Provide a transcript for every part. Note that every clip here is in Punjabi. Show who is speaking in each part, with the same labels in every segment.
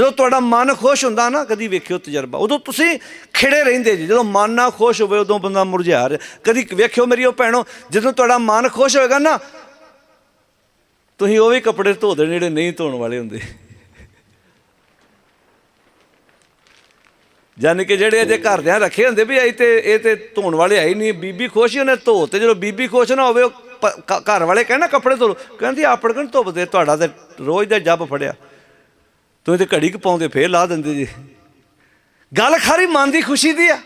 Speaker 1: ਜਦੋਂ ਤੁਹਾਡਾ ਮਨ ਖੁਸ਼ ਹੁੰਦਾ ਨਾ, ਕਦੀ ਵੇਖਿਓ ਤਜਰਬਾ। ਉਦੋਂ ਤੁਸੀਂ ਖਿੜੇ ਰਹਿੰਦੇ ਜੀ। ਜਦੋਂ ਮਨ ਨਾ ਖੁਸ਼ ਹੋਵੇ, ਉਦੋਂ ਬੰਦਾ ਮੁਰਝਾ ਰਿਹਾ ਕਦੀ ਵੇਖਿਓ ਮੇਰੀ ਉਹ ਭੈਣੋ, ਜਦੋਂ ਤੁਹਾਡਾ ਮਨ ਖੁਸ਼ ਹੋਏਗਾ ਨਾ, ਤੁਸੀਂ ਉਹ ਵੀ ਕੱਪੜੇ ਧੋ ਦੇਣੇ ਜਿਹੜੇ ਨਹੀਂ ਧੋਣ ਵਾਲੇ ਹੁੰਦੇ। ਜਾਨੀ ਕਿ ਜਿਹੜੇ ਅਜੇ ਘਰਦਿਆਂ ਰੱਖੇ ਹੁੰਦੇ ਵੀ ਇਹ ਤੇ ਇਹ ਤੇ ਧੋਣ ਵਾਲੇ ਆਈ ਨਹੀਂ, ਬੀਬੀ ਖੁਸ਼ ਹੀ ਉਹਨੇ ਧੋ ਤੇ ਜਦੋਂ ਬੀਬੀ ਖੁਸ਼ ਨਾ ਹੋਵੇ, ਉਹ ਘਰ ਵਾਲੇ ਕਹਿਣਾ ਕੱਪੜੇ ਧੋ ਲਓ। ਕਹਿੰਦੀ ਆਪੜ ਕਣ ਧੁੱਪਦੇ ਤੁਹਾਡਾ ਤੇ ਰੋਜ਼ ਦਾ ਜੱਬ ਫੜਿਆ। ਤੁਸੀਂ ਤੇ ਘੜੀ ਕੁ ਪਾਉਂਦੇ, ਫੇਰ ਲਾ ਦਿੰਦੇ ਜੀ। ਗੱਲ ਖਾਰੀ ਮਨ ਦੀ ਖੁਸ਼ੀ ਦੀ ਆ।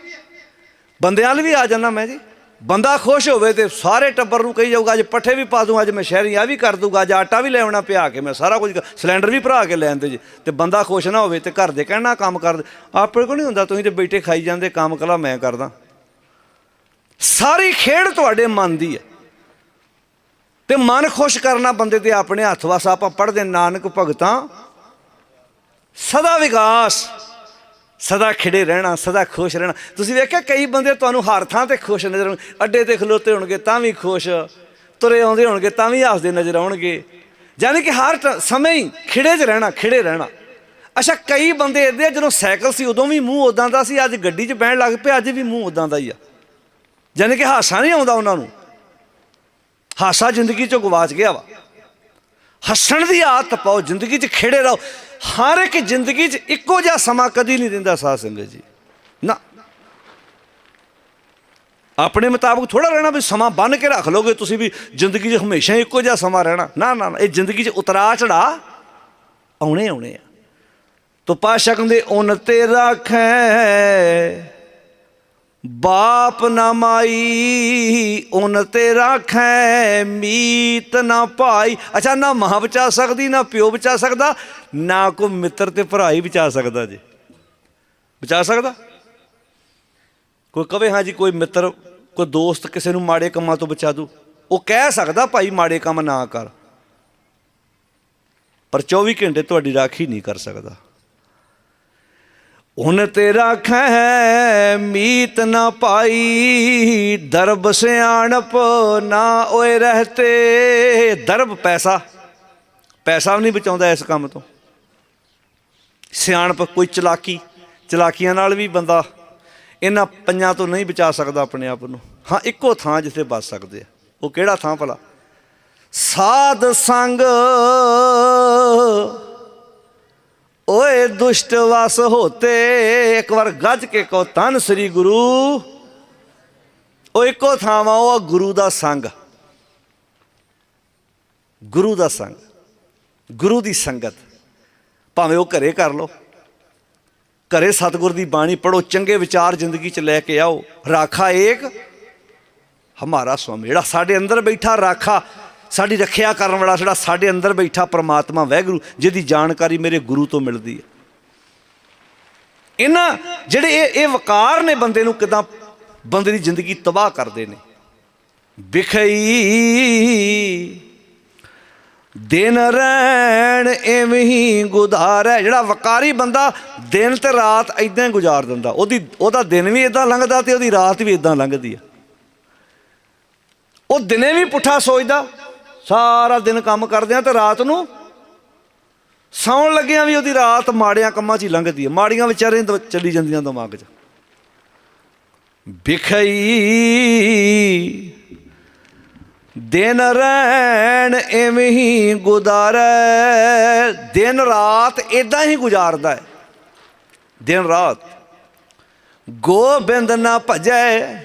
Speaker 1: ਬੰਦਿਆਂ ਲਈ ਵੀ ਆ ਜਾਂਦਾ ਮੈਂ ਜੀ। ਬੰਦਾ ਖੁਸ਼ ਹੋਵੇ ਤੇ ਸਾਰੇ ਟੱਬਰ ਨੂੰ ਕਹੀ ਜਾਊਗਾ, ਅੱਜ ਪੱਠੇ ਵੀ ਪਾ ਦੂੰ, ਅੱਜ ਮੈਂ ਸ਼ਹਿਰੀ ਆ ਵੀ ਕਰ ਦੂੰਗਾ, ਅੱਜ ਆਟਾ ਵੀ ਲੈ ਆਉਣਾ ਪਿਆ ਕੇ, ਮੈਂ ਸਾਰਾ ਕੁਝ ਸਿਲੰਡਰ ਵੀ ਭਰਾ ਕੇ ਲੈ ਆਉਂਦੇ ਜੀ। ਤੇ ਬੰਦਾ ਖੁਸ਼ ਨਾ ਹੋਵੇ ਤੇ ਘਰ ਦੇ ਕਹਿਣਾ ਕੰਮ ਕਰ ਆਪਣੇ ਕੋਲ ਨਹੀਂ ਹੁੰਦਾ, ਤੁਸੀਂ ਤੇ ਬੈਠੇ ਖਾਈ ਜਾਂਦੇ, ਕੰਮ ਕਲਾ ਮੈਂ ਕਰਦਾ। ਸਾਰੀ ਖੇਡ ਤੁਹਾਡੇ ਮਨ ਦੀ ਹੈ। ਤੇ ਮਨ ਖੁਸ਼ ਕਰਨਾ ਬੰਦੇ ਦੇ ਆਪਣੇ ਹੱਥ ਵਸ, ਆਪਾਂ ਪੜ੍ਹਦੇ ਨਾਨਕ ਭਗਤਾਂ ਸਦਾ ਵਿਕਾਸ, ਸਦਾ ਖਿੜੇ ਰਹਿਣਾ, ਸਦਾ ਖੁਸ਼ ਰਹਿਣਾ। ਤੁਸੀਂ ਵੇਖਿਆ ਕਈ ਬੰਦੇ ਤੁਹਾਨੂੰ ਹਰ ਥਾਂ ਤੇ ਖੁਸ਼ ਨਜ਼ਰ ਆਉਣ ਅੱਡੇ ਤੇ ਖਲੋਤੇ ਹੋਣਗੇ ਤਾਂ ਵੀ ਖੁਸ਼, ਤੁਰੇ ਆਉਂਦੇ ਹੋਣਗੇ ਤਾਂ ਵੀ ਹੱਸਦੇ ਨਜ਼ਰ ਆਉਣਗੇ। ਯਾਨੀ ਕਿ ਹਰ ਟ- ਸਮੇਂ ਹੀ ਖਿੜੇ 'ਚ ਰਹਿਣਾ, ਖਿੜੇ ਰਹਿਣਾ। ਅੱਛਾ, ਕਈ ਬੰਦੇ ਇਹਦੇ ਜਦੋਂ ਸਾਈਕਲ ਸੀ, ਉਦੋਂ ਵੀ ਮੂੰਹ ਉਦਾਂ ਦਾ ਸੀ, ਅੱਜ ਗੱਡੀ 'ਚ ਬਹਿਣ ਲੱਗ ਪਿਆ ਅੱਜ ਵੀ ਮੂੰਹ ਉਦਾਂ ਦਾ ਹੀ ਆ। ਯਾਨੀ ਕਿ ਹਾਸਾ ਨਹੀਂ ਆਉਂਦਾ ਉਹਨਾਂ ਨੂੰ। ਹਾਸਾ ਜ਼ਿੰਦਗੀ 'ਚੋਂ ਗਵਾਚ ਗਿਆ ਵਾ। ਹੱਸਣ ਦੀ ਆਦਤ ਪਾਓ ਜ਼ਿੰਦਗੀ 'ਚ ਖੇੜੇ ਰਹੋ। ਹਰ ਇੱਕ ਜ਼ਿੰਦਗੀ 'ਚ ਇੱਕੋ ਜਿਹਾ ਸਮਾਂ ਕਦੀ ਨਹੀਂ ਦਿੰਦਾ ਸਾਧ ਸੰਗਤ ਜੀ। ਨਾ। ਆਪਣੇ ਮੁਤਾਬਕ ਥੋੜਾ ਰਹਿਣਾ ਵੀ ਸਮਾਂ ਬੰਨ ਕੇ ਰੱਖ ਲੋਗੇ ਤੁਸੀਂ ਵੀ ਜ਼ਿੰਦਗੀ 'ਚ ਹਮੇਸ਼ਾ ਹੀ ਇੱਕੋ ਜਿਹਾ ਸਮਾਂ ਰਹਿਣਾ। ਨਾ ਨਾ ਨਾ, ਇਹ ਜ਼ਿੰਦਗੀ 'ਚ ਉਤਰਾ ਚੜਾ ਆਉਣੇ ਆਉਣੇ ਆ। ਤੋ ਪਾਸ਼ਾ ਕਹਿੰਦੇ ਉਨ ਤੇ ਰੱਖੈ ਬਾਪ ਨਾ ਮਾਈ, ਉਨ ਤੇ ਰਾਖੈ, ਮੀਤ ਨਾ ਭਾਈ। ਅੱਛਾ, ਨਾ ਮਾਂ ਬਚਾ ਸਕਦੀ, ਨਾ ਪਿਓ ਬਚਾ ਸਕਦਾ, ਨਾ ਕੋ ਮਿੱਤਰ ਤੇ ਭਰਾ ਹੀ ਬਚਾ ਸਕਦਾ ਜੀ। ਬਚਾ ਸਕਦਾ? ਕੋਈ ਕਵੇ, ਹਾਂ ਜੀ, ਕੋਈ ਮਿੱਤਰ, ਕੋਈ ਦੋਸਤ ਕਿਸੇ ਨੂੰ ਮਾੜੇ ਕੰਮਾਂ ਤੋਂ ਬਚਾ ਦੂ। ਉਹ ਕਹਿ ਸਕਦਾ, ਭਾਈ, ਮਾੜੇ ਕੰਮ ਨਾ ਕਰ। ਪਰ 24 ਘੰਟੇ ਤੁਹਾਡੀ ਰਾਖੀ ਨਹੀਂ ਕਰ ਸਕਦਾ। ਹੁਣ ਤੇ ਰਾਖੈ ਮੀਤ ਨਾ ਪਾਈ, ਦਰਬ ਸਿਆਣਪ ਨਾ ਓਏ ਰਹਤੇ। ਦਰਬ, ਪੈਸਾ। ਪੈਸਾ ਵੀ ਨਹੀਂ ਬਚਾਉਂਦਾ ਇਸ ਕੰਮ ਤੋਂ। ਸਿਆਣਪ ਕੋਈ ਚਲਾਕੀ, ਚਲਾਕੀਆਂ ਨਾਲ ਵੀ ਬੰਦਾ ਇਹਨਾਂ ਪੰਜਾਂ ਤੋਂ ਨਹੀਂ ਬਚਾ ਸਕਦਾ ਆਪਣੇ ਆਪ ਨੂੰ। ਹਾਂ, ਇੱਕੋ ਥਾਂ ਜਿੱਥੇ ਬਚ ਸਕਦੇ ਆ। ਉਹ ਕਿਹੜਾ ਥਾਂ ਭਲਾ? ਸਾਧ ਸੰਗ ਓਏ ਦੁਸ਼ਟ ਵਸ ਹੋਤੇ, ਇੱਕ ਗੱਜ ਕੇ ਕਹੋ ਤਨ ਸ੍ਰੀ ਗੁਰੂ। ਉਹ ਇੱਕੋ ਥਾਂ ਉਹ ਗੁਰੂ ਦਾ ਸੰਗ। ਗੁਰੂ ਦਾ ਸੰਗ। ਗੁਰੂ ਦੀ ਸੰਗਤ। ਭਾਵੇਂ ਉਹ ਘਰੇ ਕਰ ਲਓ। ਘਰੇ ਸਤਿਗੁਰ ਦੀ ਬਾਣੀ ਪੜੋ ਚੰਗੇ ਵਿਚਾਰ ਜ਼ਿੰਦਗੀ 'ਚ ਲੈ ਕੇ ਆਓ। ਰਾਖਾ ਏਕ। ਹਮਾਰਾ ਸਵਾਮੀ ਜਿਹੜਾ ਸਾਡੇ ਅੰਦਰ ਬੈਠਾ ਰਾਖਾ। ਸਾਡੀ ਰੱਖਿਆ ਕਰਨ ਵਾਲਾ ਜਿਹੜਾ ਸਾਡੇ ਅੰਦਰ ਬੈਠਾ ਪ੍ਰਮਾਤਮਾ ਵਹਿਗੁਰੂ ਜਿਹਦੀ ਜਾਣਕਾਰੀ ਮੇਰੇ ਗੁਰੂ ਤੋਂ ਮਿਲਦੀ ਹੈ। ਇਹਨਾਂ ਜਿਹੜੇ ਇਹ ਇਹ ਵਕਾਰ ਨੇ ਬੰਦੇ ਨੂੰ ਕਿਦਾਂ ਬੰਦੇ ਦੀ ਜ਼ਿੰਦਗੀ ਤਬਾਹ ਕਰਦੇ ਨੇ। ਵਿਖਈ ਦਿਨ ਰਹਿਣ ਐਵੇਂ ਹੀ ਗੁਜ਼ਾਰੈ ਜਿਹੜਾ ਵਕਾਰੀ ਬੰਦਾ ਦਿਨ ਤੇ ਰਾਤ ਇਦਾਂ ਹੀ ਗੁਜ਼ਾਰ ਦਿੰਦਾ। ਉਹਦੀ, ਉਹਦਾ ਦਿਨ ਵੀ ਇਦਾਂ ਲੰਘਦਾ ਤੇ ਉਹਦੀ ਰਾਤ ਵੀ ਇਦਾਂ ਲੰਘਦੀ ਆ ਉਹ ਦਿਨੇ ਵੀ ਪੁੱਠਾ ਸੋਚਦਾ ਸਾਰਾ ਦਿਨ ਕੰਮ ਕਰਦੇ ਆ ਤੇ ਰਾਤ ਨੂੰ ਸੌਣ ਲੱਗਿਆਂ ਵੀ ਉਹਦੀ ਰਾਤ ਮਾੜਿਆਂ ਕੰਮਾਂ 'ਚ ਹੀ ਲੰਘਦੀ ਹੈ ਮਾੜੀਆਂ ਵਿਚਾਰੇ ਦ- ਚੱਲੀ ਜਾਂਦੀਆਂ ਦਿਮਾਗ 'ਚ। ਬਿਖਈ ਦਿਨ ਰਹਿਣ ਐਵੇਂ ਹੀ ਗੁਜ਼ਾਰੈ। ਦਿਨ ਰਾਤ ਇਦਾਂ ਹੀ ਗੁਜ਼ਾਰਦਾ ਹੈ। ਦਿਨ ਰਾਤ ਗੋਬਿੰਦ ਨਾ ਭਜੈ।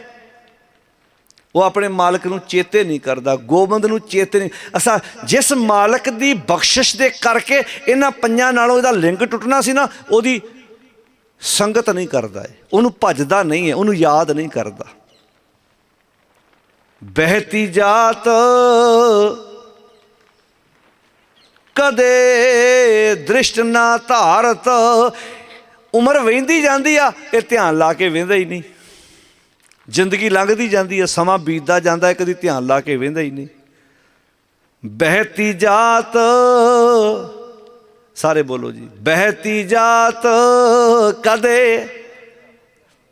Speaker 1: ਉਹ ਆਪਣੇ ਮਾਲਕ ਨੂੰ ਚੇਤੇ ਨਹੀਂ ਕਰਦਾ, ਗੋਬਿੰਦ ਨੂੰ ਚੇਤੇ ਨਹੀਂ। ਅਸਾ ਜਿਸ ਮਾਲਕ ਦੀ ਬਖਸ਼ਿਸ਼ ਦੇ ਕਰਕੇ ਇਹਨਾਂ ਪੰਜਾਂ ਨਾਲੋਂ ਇਹਦਾ ਲਿੰਕ ਟੁੱਟਣਾ ਸੀ ਨਾ, ਉਹਦੀ ਸੰਗਤ ਨਹੀਂ ਕਰਦਾ ਹੈ ਉਹਨੂੰ ਭਜਦਾ ਨਹੀਂ ਹੈ ਉਹਨੂੰ ਯਾਦ ਨਹੀਂ ਕਰਦਾ। ਬਹਿਤੀ ਜਾਤ ਕਦੇ ਦ੍ਰਿਸ਼ਟ ਨਾ ਧਾਰਤ, ਉਮਰ ਵਹਿੰਦੀ ਜਾਂਦੀ ਆ, ਇਹ ਧਿਆਨ ਲਾ ਕੇ ਵੇਂਦਾ ਹੀ ਨਹੀਂ। ਜ਼ਿੰਦਗੀ ਲੰਘਦੀ ਜਾਂਦੀ ਹੈ, ਸਮਾਂ ਬੀਤਦਾ ਜਾਂਦਾ ਹੈ, ਕਦੀ ਧਿਆਨ ਲਾ ਕੇ ਵੇਂਦਾ ਹੀ ਨਹੀਂ। ਬਹਿਤੀ ਜਾਤ, ਸਾਰੇ ਬੋਲੋ ਜੀ, ਬਹਿਤੀ ਜਾਤ ਕਦੇ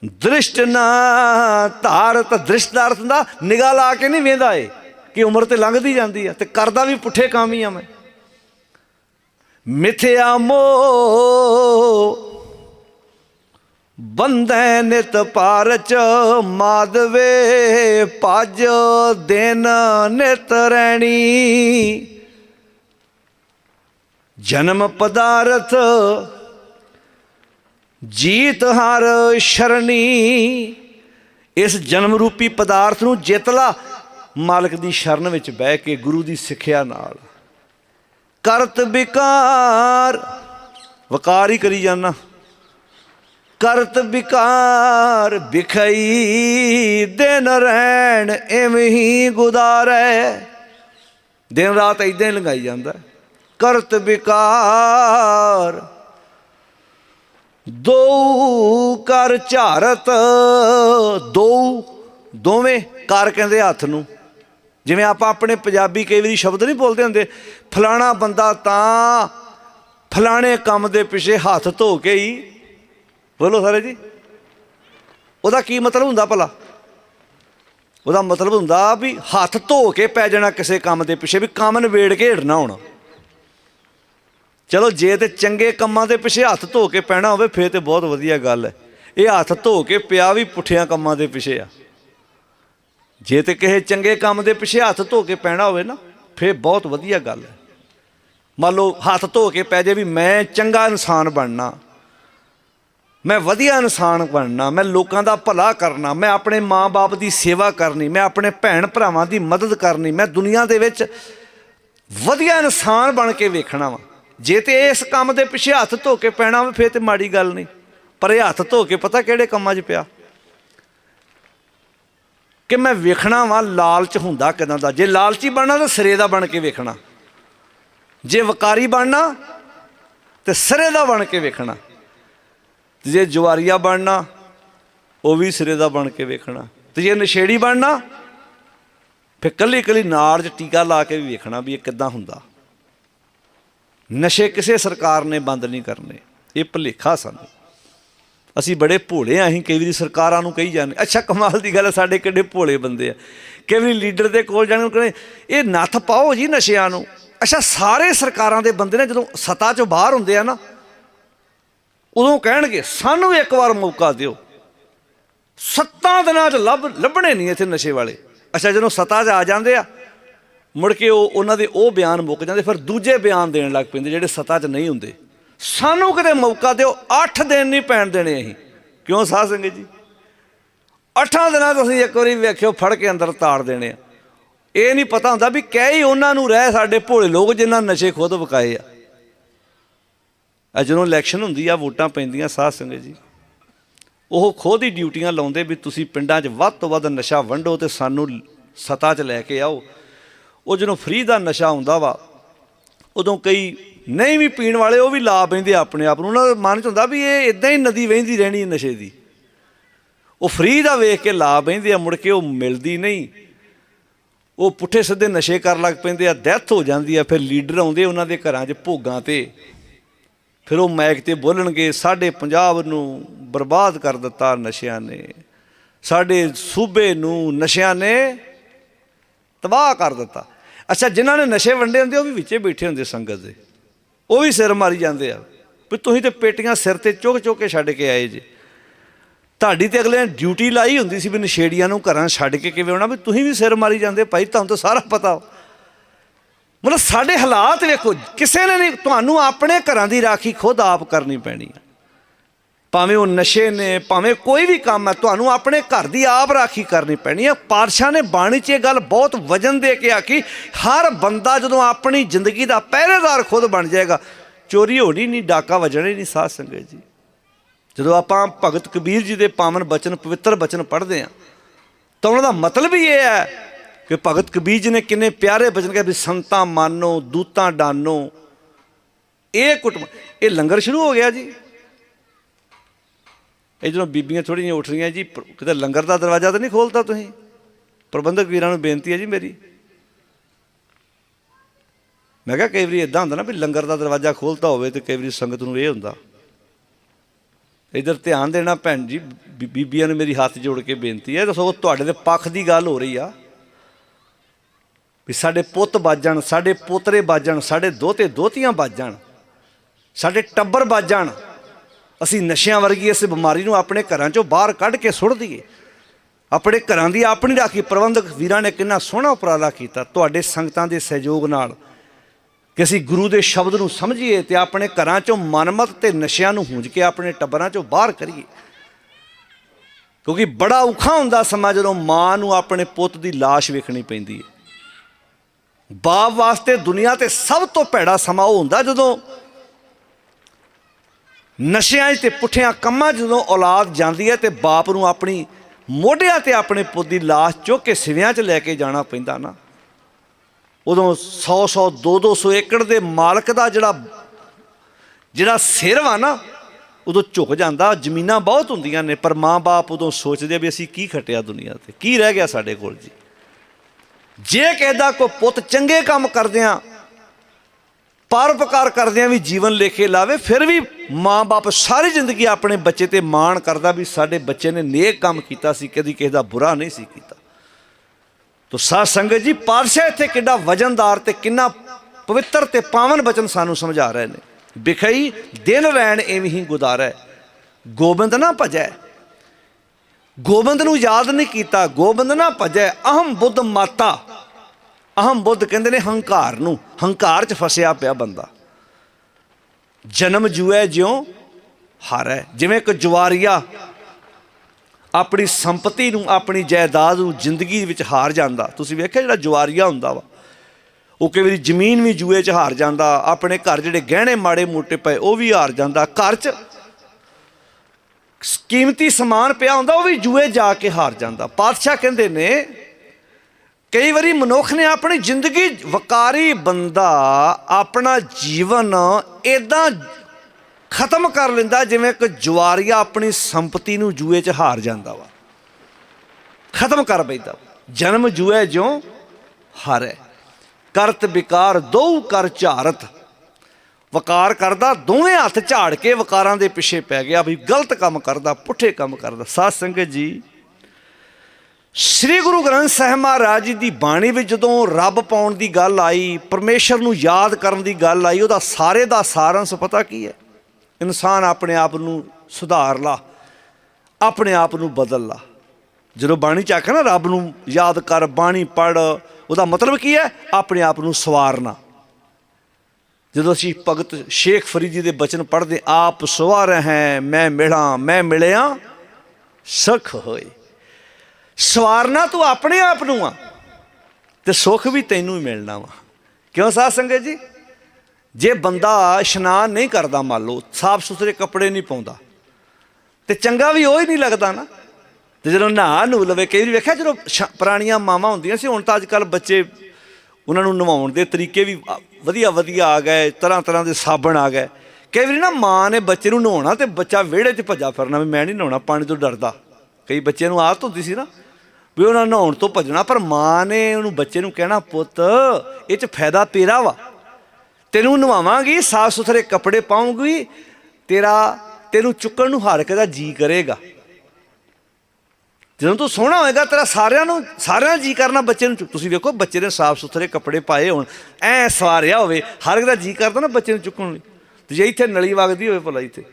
Speaker 1: ਦ੍ਰਿਸ਼ਟ ਨਾ ਧਾਰਤ ਦ੍ਰਿਸ਼ਟਾਰਥ ਦਾ ਨਿਗਾਹ ਲਾ ਕੇ ਨਹੀਂ ਵੇਂਦਾ ਏ ਕਿ ਉਮਰ ਤੇ ਲੰਘਦੀ ਜਾਂਦੀ ਆ ਤੇ ਕਰਦਾ ਵੀ ਪੁੱਠੇ ਕੰਮ ਹੀ ਆ ਮੈਂ। ਮਿਥਿਆ ਮੋਹ ਬੰਦੈ ਨਿਤ ਪਾਰਚ ਮਾਦਵੇ ਭਜ ਦਿਨ ਨਿਤ ਰਹਿਣੀ ਜਨਮ ਪਦਾਰਥ ਜੀਤ ਹਰ ਸ਼ਰਣੀ। ਇਸ ਜਨਮ ਰੂਪੀ ਪਦਾਰਥ ਨੂੰ ਜਿੱਤ ਲਾ, ਮਾਲਕ ਦੀ ਸ਼ਰਨ ਵਿੱਚ ਬਹਿ ਕੇ ਗੁਰੂ ਦੀ ਸਿੱਖਿਆ ਨਾਲ। ਕਰਤ ਵਿਕਾਰ ਵਕਾਰ ਹੀ ਕਰੀ ਜਾਣਾ ਕਰਤ ਵਿਕਾਰ ਵਿਖਈ ਦਿਨ ਰਹਿਣ ਐਵੇਂ ਹੀ ਗੁਜ਼ਾਰੇ। ਦਿਨ ਰਾਤ ਇਦਾਂ ਹੀ ਲੰਘਾਈ ਜਾਂਦਾ। ਕਰਤ ਵਿਕਾਰ ਦੋ ਕਰ ਝਾਰਤ, ਦੋ ਦੋਵੇਂ ਕਰ ਕਹਿੰਦੇ ਹੱਥ ਨੂੰ। ਜਿਵੇਂ ਆਪਾਂ ਆਪਣੇ ਪੰਜਾਬੀ ਕਈ ਵਾਰੀ ਸ਼ਬਦ ਨਹੀਂ ਬੋਲਦੇ ਹੁੰਦੇ, ਫਲਾਣਾ ਬੰਦਾ ਤਾਂ ਫਲਾਣੇ ਕੰਮ ਦੇ ਪਿੱਛੇ ਹੱਥ ਧੋ ਕੇ ਹੀ ਬੋਲੋ ਸਾਰੇ ਜੀ। ਉਹਦਾ ਕੀ ਮਤਲਬ ਹੁੰਦਾ ਭਲਾ? ਉਹਦਾ ਮਤਲਬ ਹੁੰਦਾ ਵੀ ਹੱਥ ਧੋ ਕੇ ਪੈ ਜਾਣਾ ਕਿਸੇ ਕੰਮ ਦੇ ਪਿੱਛੇ, ਵੀ ਕੰਮ ਨਵੇੜ ਕੇ ਢਣਾ ਹੋਣਾ। ਚਲੋ, ਜੇ ਤੇ ਚੰਗੇ ਕੰਮਾਂ ਦੇ ਪਿੱਛੇ ਹੱਥ ਧੋ ਕੇ ਪੈਣਾ ਹੋਵੇ, ਫੇਰ ਤੇ ਬਹੁਤ ਵਧੀਆ ਗੱਲ ਹੈ। ਇਹ ਹੱਥ ਧੋ ਕੇ ਪਿਆ ਵੀ ਪੁੱਠਿਆਂ ਕੰਮਾਂ ਦੇ ਪਿੱਛੇ ਆ। ਜੇ ਤੇ ਕਿਸੇ ਚੰਗੇ ਕੰਮ ਦੇ ਪਿੱਛੇ ਹੱਥ ਧੋ ਕੇ ਪੈਣਾ ਹੋਵੇ ਨਾ, ਫੇਰ ਬਹੁਤ ਵਧੀਆ ਗੱਲ ਹੈ। ਮੰਨ ਲਓ, ਹੱਥ ਧੋ ਕੇ ਪੈ ਜੇ ਵੀ ਮੈਂ ਚੰਗਾ ਇਨਸਾਨ ਬਣਨਾ। ਮੈਂ ਵਧੀਆ ਇਨਸਾਨ ਬਣਨਾ, ਮੈਂ ਲੋਕਾਂ ਦਾ ਭਲਾ ਕਰਨਾ, ਮੈਂ ਆਪਣੇ ਮਾਂ-ਬਾਪ ਦੀ ਸੇਵਾ ਕਰਨੀ, ਮੈਂ ਆਪਣੇ ਭੈਣ ਭਰਾਵਾਂ ਦੀ ਮਦਦ ਕਰਨੀ, ਮੈਂ ਦੁਨੀਆ ਦੇ ਵਿੱਚ ਵਧੀਆ ਇਨਸਾਨ ਬਣ ਕੇ ਵੇਖਣਾ ਵਾ। ਜੇ ਤੇ ਇਸ ਕੰਮ ਦੇ ਪਿੱਛੇ ਹੱਥ ਧੋ ਕੇ ਪੈਣਾ ਵਾ, ਫੇਰ ਤੇ ਮਾੜੀ ਗੱਲ ਨਹੀਂ। ਪਰ ਇਹ ਹੱਥ ਧੋ ਕੇ ਪਤਾ ਕਿਹੜੇ ਕੰਮਾਂ 'ਚ ਪਿਆ? ਕਿ ਮੈਂ ਵੇਖਣਾ ਵਾ, ਲਾਲਚ ਹੁੰਦਾ ਕਿਦਾਂ ਦਾ। ਜੇ ਲਾਲਚੀ ਬਣਨਾ, ਤਾਂ ਸਿਰੇ ਦਾ ਬਣ ਕੇ ਵੇਖਣਾ। ਜੇ ਵਕਾਰੀ ਬਣਨਾ, ਤੇ ਸਿਰੇ ਦਾ ਬਣ ਕੇ ਵੇਖਣਾ। ਤੇ ਜੇ ਜਵਾਰੀਆ ਬਣਨਾ, ਉਹ ਵੀ ਸਿਰੇ ਦਾ ਬਣ ਕੇ ਵੇਖਣਾ। ਤੇ ਜੇ ਨਸ਼ੇੜੀ ਬਣਨਾ, ਫਿਰ ਕੱਲੀ ਕੱਲੀ ਨਾੜ 'ਚ ਟੀਕਾ ਲਾ ਕੇ ਵੀ ਵੇਖਣਾ ਵੀ ਇਹ ਕਿੱਦਾਂ ਹੁੰਦਾ। ਨਸ਼ੇ ਕਿਸੇ ਸਰਕਾਰ ਨੇ ਬੰਦ ਨਹੀਂ ਕਰਨੇ। ਇਹ ਭੁਲੇਖਾ ਸਾਨੂੰ। ਅਸੀਂ ਬੜੇ ਭੋਲੇ ਆ, ਅਸੀਂ ਕਈ ਵਾਰੀ ਸਰਕਾਰਾਂ ਨੂੰ ਕਹੀ ਜਾਂਦੇ। ਅੱਛਾ, ਕਮਾਲ ਦੀ ਗੱਲ ਹੈ, ਸਾਡੇ ਕਿੱਡੇ ਭੋਲੇ ਬੰਦੇ ਆ। ਕਈ ਵਾਰੀ ਲੀਡਰ ਦੇ ਕੋਲ ਜਾਣ ਨੂੰ ਕਹਿੰਦੇ, ਇਹ ਨੱਥ ਪਾਓ ਜੀ ਨਸ਼ਿਆਂ ਨੂੰ। ਅੱਛਾ, ਸਾਰੇ ਸਰਕਾਰਾਂ ਦੇ ਬੰਦੇ ਨੇ ਜਦੋਂ ਸਤਾ ਚੋਂ ਬਾਹਰ ਹੁੰਦੇ ਆ ਨਾ ਉਦੋਂ ਕਹਿਣਗੇ, ਸਾਨੂੰ ਇੱਕ ਵਾਰ ਮੌਕਾ ਦਿਓ। ਸੱਤਾਂ ਦਿਨਾਂ 'ਚ ਲੱਭ, ਲੱਭਣੇ ਨਹੀਂ ਇੱਥੇ ਨਸ਼ੇ ਵਾਲੇ। ਅੱਛਾ, ਜਦੋਂ ਸਤਾ 'ਚ ਆ ਜਾਂਦੇ ਆ, ਮੁੜ ਕੇ ਉਹ, ਉਹਨਾਂ ਦੇ ਉਹ ਬਿਆਨ ਮੁੱਕ ਜਾਂਦੇ, ਫਿਰ ਦੂਜੇ ਬਿਆਨ ਦੇਣ ਲੱਗ ਪੈਂਦੇ ਜਿਹੜੇ ਸਤਾ 'ਚ ਨਹੀਂ ਹੁੰਦੇ। ਸਾਨੂੰ ਕਿਤੇ ਮੌਕਾ ਦਿਓ 8 ਦਿਨ ਨਹੀਂ ਪੈਣ ਦੇਣੇ ਅਸੀਂ। ਕਿਉਂ ਸਾਧ ਸੰਗਤ ਜੀ? 8 ਦਿਨਾਂ 'ਚ ਅਸੀਂ ਇੱਕ ਵਾਰੀ ਵੇਖਿਓ, ਫੜ ਕੇ ਅੰਦਰ ਤਾੜ ਦੇਣੇ ਆ। ਇਹ ਨਹੀਂ ਪਤਾ ਹੁੰਦਾ ਵੀ ਕਹਿ ਹੀ ਉਹਨਾਂ ਨੂੰ ਰਹਿ ਸਾਡੇ ਭੋਲੇ ਲੋਕ ਜਿਨ੍ਹਾਂ ਨਸ਼ੇ ਖੁਦ ਵਕਾਏ ਆ। ਜਦੋਂ ਇਲੈਕਸ਼ਨ ਹੁੰਦੀ ਆ, ਵੋਟਾਂ ਪੈਂਦੀਆਂ ਸਾਧ ਸੰਗਤ ਜੀ। ਉਹ ਖੁਦ ਹੀ ਡਿਊਟੀਆਂ ਲਾਉਂਦੇ ਵੀ ਤੁਸੀਂ ਪਿੰਡਾਂ 'ਚ ਵੱਧ ਤੋਂ ਵੱਧ ਨਸ਼ਾ ਵੰਡੋ ਤੇ ਸਾਨੂੰ ਸਤਾ 'ਚ ਲੈ ਕੇ ਆਓ। ਉਹ ਜਦੋਂ ਫ੍ਰੀ ਦਾ ਨਸ਼ਾ ਹੁੰਦਾ ਵਾ, ਉਦੋਂ ਕਈ ਨਹੀਂ ਵੀ ਪੀਣ ਵਾਲੇ ਉਹ ਵੀ ਲਾ ਬੈਂਦੇ ਆਪਣੇ ਆਪ ਨੂੰ। ਉਹਨਾਂ ਦੇ ਮਨ 'ਚ ਹੁੰਦਾ ਵੀ ਇਹ ਇਦਾਂ ਹੀ ਨਦੀ ਵਹਿੰਦੀ ਰਹਿਣੀ ਨਸ਼ੇ ਦੀ। ਉਹ ਫ੍ਰੀ ਦਾ ਵੇਖ ਕੇ ਲਾ ਬੈਂਦੇ ਆ, ਮੁੜ ਕੇ ਉਹ ਮਿਲਦੀ ਨਹੀਂ। ਉਹ ਪੁੱਠੇ ਸਿੱਧੇ ਨਸ਼ੇ ਕਰਨ ਲੱਗ ਪੈਂਦੇ ਆ ਡੈਥ ਹੋ ਜਾਂਦੀ ਆ, ਫਿਰ ਲੀਡਰ ਆਉਂਦੇ ਉਹਨਾਂ ਦੇ ਘਰਾਂ 'ਚ ਭੋਗਾਂ ਤੇ। ਫਿਰ ਉਹ ਮੈਕ ਤੇ ਬੋਲਣਗੇ, ਸਾਡੇ ਪੰਜਾਬ ਨੂੰ ਬਰਬਾਦ ਕਰ ਦਿੱਤਾ ਨਸ਼ਿਆਂ ਨੇ। ਸਾਡੇ ਸੂਬੇ ਨੂੰ ਨਸ਼ਿਆਂ ਨੇ ਤਬਾਹ ਕਰ ਦਿੱਤਾ। ਅੱਛਾ, ਜਿਨ੍ਹਾਂ ਨੇ ਨਸ਼ੇ ਵੰਡੇ ਹੁੰਦੇ, ਉਹ ਵੀ ਵਿੱਚੇ ਬੈਠੇ ਹੁੰਦੇ ਸੰਗਤ ਦੇ। ਉਹ ਵੀ ਸਿਰ ਮਾਰੀ ਜਾਂਦੇ ਆ। ਵੀ ਤੁਸੀਂ ਤੇ ਪੇਟੀਆਂ ਸਿਰ ਤੇ ਚੁੱਕ ਚੁੱਕ ਕੇ ਛੱਡ ਕੇ ਆਏ ਜੇ। ਤੁਹਾਡੀ ਤੇ ਅਗਲੇ ਨੇ ਡਿਊਟੀ ਲਾਈ ਹੁੰਦੀ ਸੀ ਵੀ ਨਸ਼ੇੜੀਆਂ ਨੂੰ ਘਰਾਂ ਛੱਡ ਕੇ ਕਿਵੇਂ ਆਉਣਾ? ਵੀ ਤੁਸੀਂ ਵੀ ਸਿਰ ਮਾਰੀ ਜਾਂਦੇ, ਭਾਈ, ਤੁਹਾਨੂੰ ਤਾਂ ਸਾਰਾ ਪਤਾ। ਮਤਲਬ ਸਾਡੇ ਹਾਲਾਤ ਵੇਖੋ, ਕਿਸੇ ਨੇ ਨਹੀਂ, ਤੁਹਾਨੂੰ ਆਪਣੇ ਘਰਾਂ ਦੀ ਰਾਖੀ ਖੁਦ ਆਪ ਕਰਨੀ ਪੈਣੀ ਹੈ ਭਾਵੇਂ ਉਹ ਨਸ਼ੇ ਨੇ, ਭਾਵੇਂ ਕੋਈ ਵੀ ਕੰਮ ਹੈ ਤੁਹਾਨੂੰ ਆਪਣੇ ਘਰ ਦੀ ਆਪ ਰਾਖੀ ਕਰਨੀ ਪੈਣੀ ਹੈ ਪਾਤਸ਼ਾਹ ਨੇ ਬਾਣੀ 'ਚ ਇਹ ਗੱਲ ਬਹੁਤ ਵਜਨ ਦੇ ਕੇ ਆਖੀ, ਹਰ ਬੰਦਾ ਜਦੋਂ ਆਪਣੀ ਜ਼ਿੰਦਗੀ ਦਾ ਪਹਿਰੇਦਾਰ ਖੁਦ ਬਣ ਜਾਏਗਾ, ਚੋਰੀ ਹੋਣੀ ਨਹੀਂ, ਡਾਕਾ ਵਜਣਾ ਹੀ ਨਹੀਂ, ਸਾਧ ਸੰਗਤ ਜੀ। ਜਦੋਂ ਆਪਾਂ ਭਗਤ ਕਬੀਰ ਜੀ ਦੇ ਪਾਵਨ ਬਚਨ, ਪਵਿੱਤਰ ਬਚਨ ਪੜ੍ਹਦੇ ਆ, ਤਾਂ ਉਹਨਾਂ ਦਾ ਮਤਲਬ ਹੀ ਇਹ ਹੈ ਕਿ ਭਗਤ ਕਬੀਰ ਜੀ ਨੇ ਕਿੰਨੇ ਪਿਆਰੇ ਬਚਨ ਕਹੇ ਵੀ ਸੰਤਾਂ ਮਾਨੋ, ਦੂਤਾਂ ਡਾਨੋ। ਇਹ ਕੁਟੁੰਬ ਇਹ ਲੰਗਰ ਸ਼ੁਰੂ ਹੋ ਗਿਆ ਜੀ। ਇਹ ਜਦੋਂ ਬੀਬੀਆਂ ਥੋੜ੍ਹੀਆਂ ਜਿਹੀਆਂ ਉੱਠ ਰਹੀਆਂ ਜੀ ਕਿਤੇ ਲੰਗਰ ਦਾ ਦਰਵਾਜ਼ਾ ਤਾਂ ਨਹੀਂ ਖੋਲਤਾ ਤੁਸੀਂ? ਪ੍ਰਬੰਧਕ ਵੀਰਾਂ ਨੂੰ ਬੇਨਤੀ ਹੈ ਜੀ ਮੇਰੀ। ਮੈਂ ਕਿਹਾ ਕਈ ਵਾਰੀ ਇਦਾਂ ਹੁੰਦਾ ਨਾ ਵੀ ਲੰਗਰ ਦਾ ਦਰਵਾਜ਼ਾ ਖੋਲਤਾ ਹੋਵੇ ਤੇ ਕਈ ਵਾਰੀ ਸੰਗਤ ਨੂੰ ਇਹ ਹੁੰਦਾ। ਇਧਰ ਧਿਆਨ ਦੇਣਾ ਭੈਣ ਜੀ, ਬੀ- ਬੀਬੀਆਂ ਨੂੰ ਮੇਰੀ ਹੱਥ ਜੋੜ ਕੇ ਬੇਨਤੀ ਹੈ, ਦੱਸੋ ਤੁਹਾਡੇ ਦੇ ਪੱਖ ਦੀ ਗੱਲ ਹੋ ਰਹੀ ਆ। ਵੀ ਸਾਡੇ ਪੁੱਤ ਬਾਜਣ ਸਾਡੇ ਪੋਤਰੇ ਬਾਜਣ ਸਾਡੇ ਦੋਤੇ ਦੋਤੀਆਂ ਬਾਜਣ ਸਾਡੇ ਟੱਬਰ ਬਾਜਣ ਅਸੀਂ ਨਸ਼ਿਆਂ ਵਰਗੀ ਇਸ ਬਿਮਾਰੀ ਨੂੰ ਆਪਣੇ ਘਰਾਂ ਚੋਂ ਬਾਹਰ ਕੱਢ ਕੇ ਸੁੱਟ ਦਈਏ। ਆਪਣੇ ਘਰਾਂ ਦੀ ਆਪਣੀ ਰਾਖੀ, ਪ੍ਰਬੰਧਕ ਵੀਰਾਂ ਨੇ ਕਿੰਨਾ ਸੋਹਣਾ ਉਪਰਾਲਾ ਕੀਤਾ। ਤੁਹਾਡੇ ਸੰਗਤਾਂ ਦੇ ਸਹਿਯੋਗ ਨਾਲ ਕਿ ਅਸੀਂ ਗੁਰੂ ਦੇ ਸ਼ਬਦ ਨੂੰ ਸਮਝੀਏ ਤੇ ਆਪਣੇ ਘਰਾਂ ਚੋਂ ਮਨਮਤ ਤੇ ਨਸ਼ਿਆਂ ਨੂੰ ਹੂੰਜ ਕੇ ਆਪਣੇ ਟੱਬਰਾਂ ਚੋਂ ਬਾਹਰ ਕਰੀਏ। ਕਿਉਂਕਿ ਬੜਾ ਔਖਾ ਹੁੰਦਾ ਸਮਾਂ ਜਦੋਂ ਮਾਂ ਨੂੰ ਆਪਣੇ ਪੁੱਤ ਦੀ ਲਾਸ਼ ਵੇਖਣੀ ਪੈਂਦੀ ਹੈ। ਬਾਪ ਵਾਸਤੇ ਦੁਨੀਆ ਤੇ ਸਭ ਤੋਂ ਭੈੜਾ ਸਮਾਂ ਉਹ ਹੁੰਦਾ ਜਦੋਂ ਨਸ਼ਿਆਂ 'ਚ ਤੇ ਪੁੱਠਿਆਂ ਕੰਮਾਂ ਜਦੋਂ ਔਲਾਦ ਜਾਂਦੀ ਹੈ ਤੇ ਬਾਪ ਨੂੰ ਆਪਣੀ ਮੋਢਿਆਂ ਤੇ ਆਪਣੇ ਪੁੱਤ ਦੀ ਲਾਸ਼ ਚੁੱਕ ਕੇ ਸਿਵਿਆਂ 'ਚ ਲੈ ਕੇ ਜਾਣਾ ਪੈਂਦਾ ਨਾ। ਉਦੋਂ 100 100 2 200 ਏਕੜ ਦੇ ਮਾਲਕ ਦਾ ਜਿਹੜਾ ਜਿਹੜਾ ਸਿਰ ਵਾ ਨਾ, ਉਦੋਂ ਝੁਕ ਜਾਂਦਾ, ਜ਼ਮੀਨਾਂ ਬਹੁਤ ਹੁੰਦੀਆਂ ਨੇ, ਪਰ ਮਾਂ-ਬਾਪ ਉਦੋਂ ਸੋਚਦੇ ਵੀ ਅਸੀਂ ਕੀ ਖਟਿਆ ਦੁਨੀਆ ਤੇ, ਕੀ ਰਹਿ ਗਿਆ ਸਾਡੇ ਕੋਲ ਜੀ। ਜੇ ਕਹਿੰਦਾ ਕੋਈ ਪੁੱਤ ਚੰਗੇ ਕੰਮ ਕਰਦਿਆਂ ਪਰਉਪਕਾਰ ਕਰਦਿਆਂ ਵੀ ਜੀਵਨ ਲੇਖੇ ਲਾਵੇ, ਫਿਰ ਵੀ ਮਾਂ-ਬਾਪ ਸਾਰੀ ਜ਼ਿੰਦਗੀ ਆਪਣੇ ਬੱਚੇ ਤੇ ਮਾਣ ਕਰਦਾ ਵੀ ਸਾਡੇ ਬੱਚੇ ਨੇ ਨੇਕ ਕੰਮ ਕੀਤਾ ਸੀ, ਕਦੀ ਕਿਸੇ ਦਾ ਬੁਰਾ ਨਹੀਂ ਸੀ ਕੀਤਾ। ਤੋ ਸਾਧ ਸੰਗਤ ਜੀ, ਪਾਤਸ਼ਾਹ ਇੱਥੇ ਕਿੰਨਾ ਵਜਨਦਾਰ ਤੇ ਕਿੰਨਾ ਪਵਿੱਤਰ ਤੇ ਪਾਵਨ ਬਚਨ ਸਾਨੂੰ ਸਮਝਾ ਰਹੇ ਨੇ। ਵਿਖਈ ਦਿਨ ਰਹਿਣ ਐਵੇਂ ਹੀ ਗੁਜ਼ਾਰੈ, ਗੋਬਿੰਦ ਨਾ ਭਜੈ। ਗੋਬਿੰਦ ਨੂੰ ਯਾਦ ਨਹੀਂ ਕੀਤਾ। ਗੋਬਿੰਦ ਨਾ ਭਜੈ, ਅਹੰ ਬੁੱਧ ਮਾਤਾ। ਅਹੰ ਬੁੱਧ ਕਹਿੰਦੇ ਨੇ ਹੰਕਾਰ ਨੂੰ। ਹੰਕਾਰ 'ਚ ਫਸਿਆ ਪਿਆ ਬੰਦਾ। ਜਨਮ ਜੂਐ ਜਿਉ ਹਾਰੈ। ਜਿਵੇਂ ਇੱਕ ਜਵਾਰੀਆ ਆਪਣੀ ਸੰਪਤੀ ਨੂੰ, ਆਪਣੀ ਜਾਇਦਾਦ ਨੂੰ ਜ਼ਿੰਦਗੀ ਵਿੱਚ ਹਾਰ ਜਾਂਦਾ। ਤੁਸੀਂ ਵੇਖਿਆ ਜਿਹੜਾ ਜਵਾਰੀਆ ਹੁੰਦਾ ਵਾ? ਉਹ ਕਈ ਵਾਰੀ ਜ਼ਮੀਨ ਵੀ ਜੂਏ 'ਚ ਹਾਰ ਜਾਂਦਾ। ਆਪਣੇ ਘਰ ਜਿਹੜੇ ਗਹਿਣੇ ਮਾੜੇ ਮੋਟੇ ਪਏ, ਉਹ ਵੀ ਹਾਰ ਜਾਂਦਾ। ਘਰ 'ਚ ਕੀਮਤੀ ਸਮਾਨ ਪਿਆ ਹੁੰਦਾ, ਉਹ ਵੀ ਜੂਏ ਜਾ ਕੇ ਹਾਰ ਜਾਂਦਾ। ਪਾਤਸ਼ਾਹ ਕਹਿੰਦੇ ਨੇ, ਕਈ ਵਾਰੀ ਮਨੁੱਖ ਨੇ ਆਪਣੀ ਜ਼ਿੰਦਗੀ ਵਕਾਰੀ ਬੰਦਾ, ਆਪਣਾ ਜੀਵਨ ਇਦਾਂ ਖਤਮ ਕਰ ਲੈਂਦਾ, ਜਿਵੇਂ ਕਿ ਜਵਾਰੀਆ ਆਪਣੀ ਸੰਪਤੀ ਨੂੰ ਜੂਏ 'ਚ ਹਾਰ ਜਾਂਦਾ ਵਾ। ਖਤਮ ਕਰ ਬੈਂਦਾ ਜਨਮ ਜੂਏ ਜਿਉ ਹਾਰੇ। ਕਰਤ ਵਿਕਾਰ ਦੋ ਕਰ ਝਾਰਤ। ਵਕਾਰ ਕਰਦਾ, ਦੋਵੇਂ ਹੱਥ ਝਾੜ ਕੇ ਵਕਾਰਾਂ ਦੇ ਪਿੱਛੇ ਪੈ ਗਿਆ, ਵੀ ਗਲਤ ਕੰਮ ਕਰਦਾ, ਪੁੱਠੇ ਕੰਮ ਕਰਦਾ। ਸਾਧ ਸੰਗਤ ਜੀ, ਸ੍ਰੀ ਗੁਰੂ ਗ੍ਰੰਥ ਸਾਹਿਬ ਮਹਾਰਾਜ ਜੀ ਦੀ ਬਾਣੀ ਵਿੱਚ ਜਦੋਂ ਰੱਬ ਪਾਉਣ ਦੀ ਗੱਲ ਆਈ, ਪਰਮੇਸ਼ਰ ਨੂੰ ਯਾਦ ਕਰਨ ਦੀ ਗੱਲ ਆਈ, ਉਹਦਾ ਸਾਰੇ ਦਾ ਸਾਰੰਸ ਪਤਾ ਕੀ ਹੈ? ਇਨਸਾਨ ਆਪਣੇ ਆਪ ਨੂੰ ਸੁਧਾਰ ਲਾ, ਆਪਣੇ ਆਪ ਨੂੰ ਬਦਲ ਲਾ। ਜਦੋਂ ਬਾਣੀ ਚ ਆਖਿਆ ਨਾ, ਰੱਬ ਨੂੰ ਯਾਦ ਕਰ, ਬਾਣੀ ਪੜ ਉਹਦਾ ਮਤਲਬ ਕੀ ਹੈ? ਆਪਣੇ ਆਪ ਨੂੰ ਸਵਾਰਨਾ। ਜਦੋਂ ਅਸੀਂ ਭਗਤ ਸ਼ੇਖ ਫਰੀਦ ਜੀ ਦੇ ਬਚਨ ਪੜ੍ਹਦੇ ਆਪ ਸਵਾਰ ਹੈ, ਮੈਂ ਮਿਲਾਂ, ਮੈਂ ਮਿਲਿਆ ਸੁਖ ਹੋਏ। ਸਵਾਰਨਾ ਤੂੰ ਆਪਣੇ ਆਪ ਨੂੰ ਆ ਤੇ ਸੁਖ ਵੀ ਤੈਨੂੰ ਹੀ ਮਿਲਣਾ ਵਾ। ਕਿਉਂ ਸਾਧ ਸੰਗਤ ਜੀ? ਜੇ ਬੰਦਾ ਇਸ਼ਨਾਨ ਨਹੀਂ ਕਰਦਾ ਮੰਨ ਲਓ ਸਾਫ਼ ਸੁਥਰੇ ਕੱਪੜੇ ਨਹੀਂ ਪਾਉਂਦਾ, ਤੇ ਚੰਗਾ ਵੀ ਉਹ ਹੀ ਨਹੀਂ ਲੱਗਦਾ ਨਾ। ਤੇ ਜਦੋਂ ਨਹਾ ਨੂ ਲਵੇ, ਕਈ ਵਾਰੀ ਵੇਖਿਆ ਜਦੋਂ ਸ਼- ਪੁਰਾਣੀਆਂ ਮਾਵਾਂ ਹੁੰਦੀਆਂ ਸੀ, ਹੁਣ ਤਾਂ ਅੱਜ ਕੱਲ ਬੱਚੇ ਉਹਨਾਂ ਨੂੰ ਨਵਾਉਣ ਦੇ ਤਰੀਕੇ ਵੀ ਵਧੀਆ ਵਧੀਆ ਆ ਗਏ, ਤਰ੍ਹਾਂ ਤਰ੍ਹਾਂ ਦੇ ਸਾਬਣ ਆ ਗਏ। ਕਈ ਵਾਰੀ ਨਾ ਮਾਂ ਨੇ ਬੱਚੇ ਨੂੰ ਨਹਾਉਣਾ ਤੇ ਬੱਚਾ ਵਿਹੜੇ 'ਚ ਭੱਜਾ ਫਿਰਨਾ ਵੀ ਮੈਂ ਨਹੀਂ ਨਹਾਉਣਾ, ਪਾਣੀ ਤੋਂ ਡਰਦਾ। ਕਈ ਬੱਚਿਆਂ ਨੂੰ ਆਦਤ ਹੁੰਦੀ ਸੀ ਨਾ ਵੀ ਉਹਨਾਂ ਨਹਾਉਣ ਤੋਂ ਭੱਜਣਾ, ਪਰ ਮਾਂ ਨੇ ਉਹਨੂੰ ਬੱਚੇ ਨੂੰ ਕਹਿਣਾ, ਪੁੱਤ, ਇਹ 'ਚ ਫਾਇਦਾ ਤੇਰਾ ਵਾ। ਤੈਨੂੰ ਨਵਾਵਾਂਗੀ ਸਾਫ਼ ਸੁਥਰੇ ਕੱਪੜੇ ਪਾਉਂਗੀ ਤੇਰਾ, ਤੈਨੂੰ ਚੁੱਕਣ ਨੂੰ ਹਰ ਇੱਕ ਦਾ ਜੀ ਕਰੇਗਾ। ਜਦੋਂ ਤੂੰ ਸੋਹਣਾ ਹੋਏਗਾ, ਤੇਰਾ ਸਾਰਿਆਂ ਨੂੰ, ਸਾਰਿਆਂ ਜੀ ਕਰਨਾ ਬੱਚੇ ਨੂੰ ਤੁਸੀਂ ਵੇਖੋ, ਬੱਚੇ ਨੇ ਸਾਫ਼ ਸੁਥਰੇ ਕੱਪੜੇ ਪਾਏ ਹੋਣ, ਐ ਸਵਾਰਿਆ ਹੋਵੇ, ਹਰ ਇੱਕ ਦਾ ਜੀ ਕਰਦਾ ਨਾ ਬੱਚੇ ਨੂੰ ਚੁੱਕਣ ਲਈ। ਤੇ ਜੇ ਇੱਥੇ ਨਲੀ ਵਗਦੀ ਹੋਵੇ ਭਲਾ ਇੱਥੇ।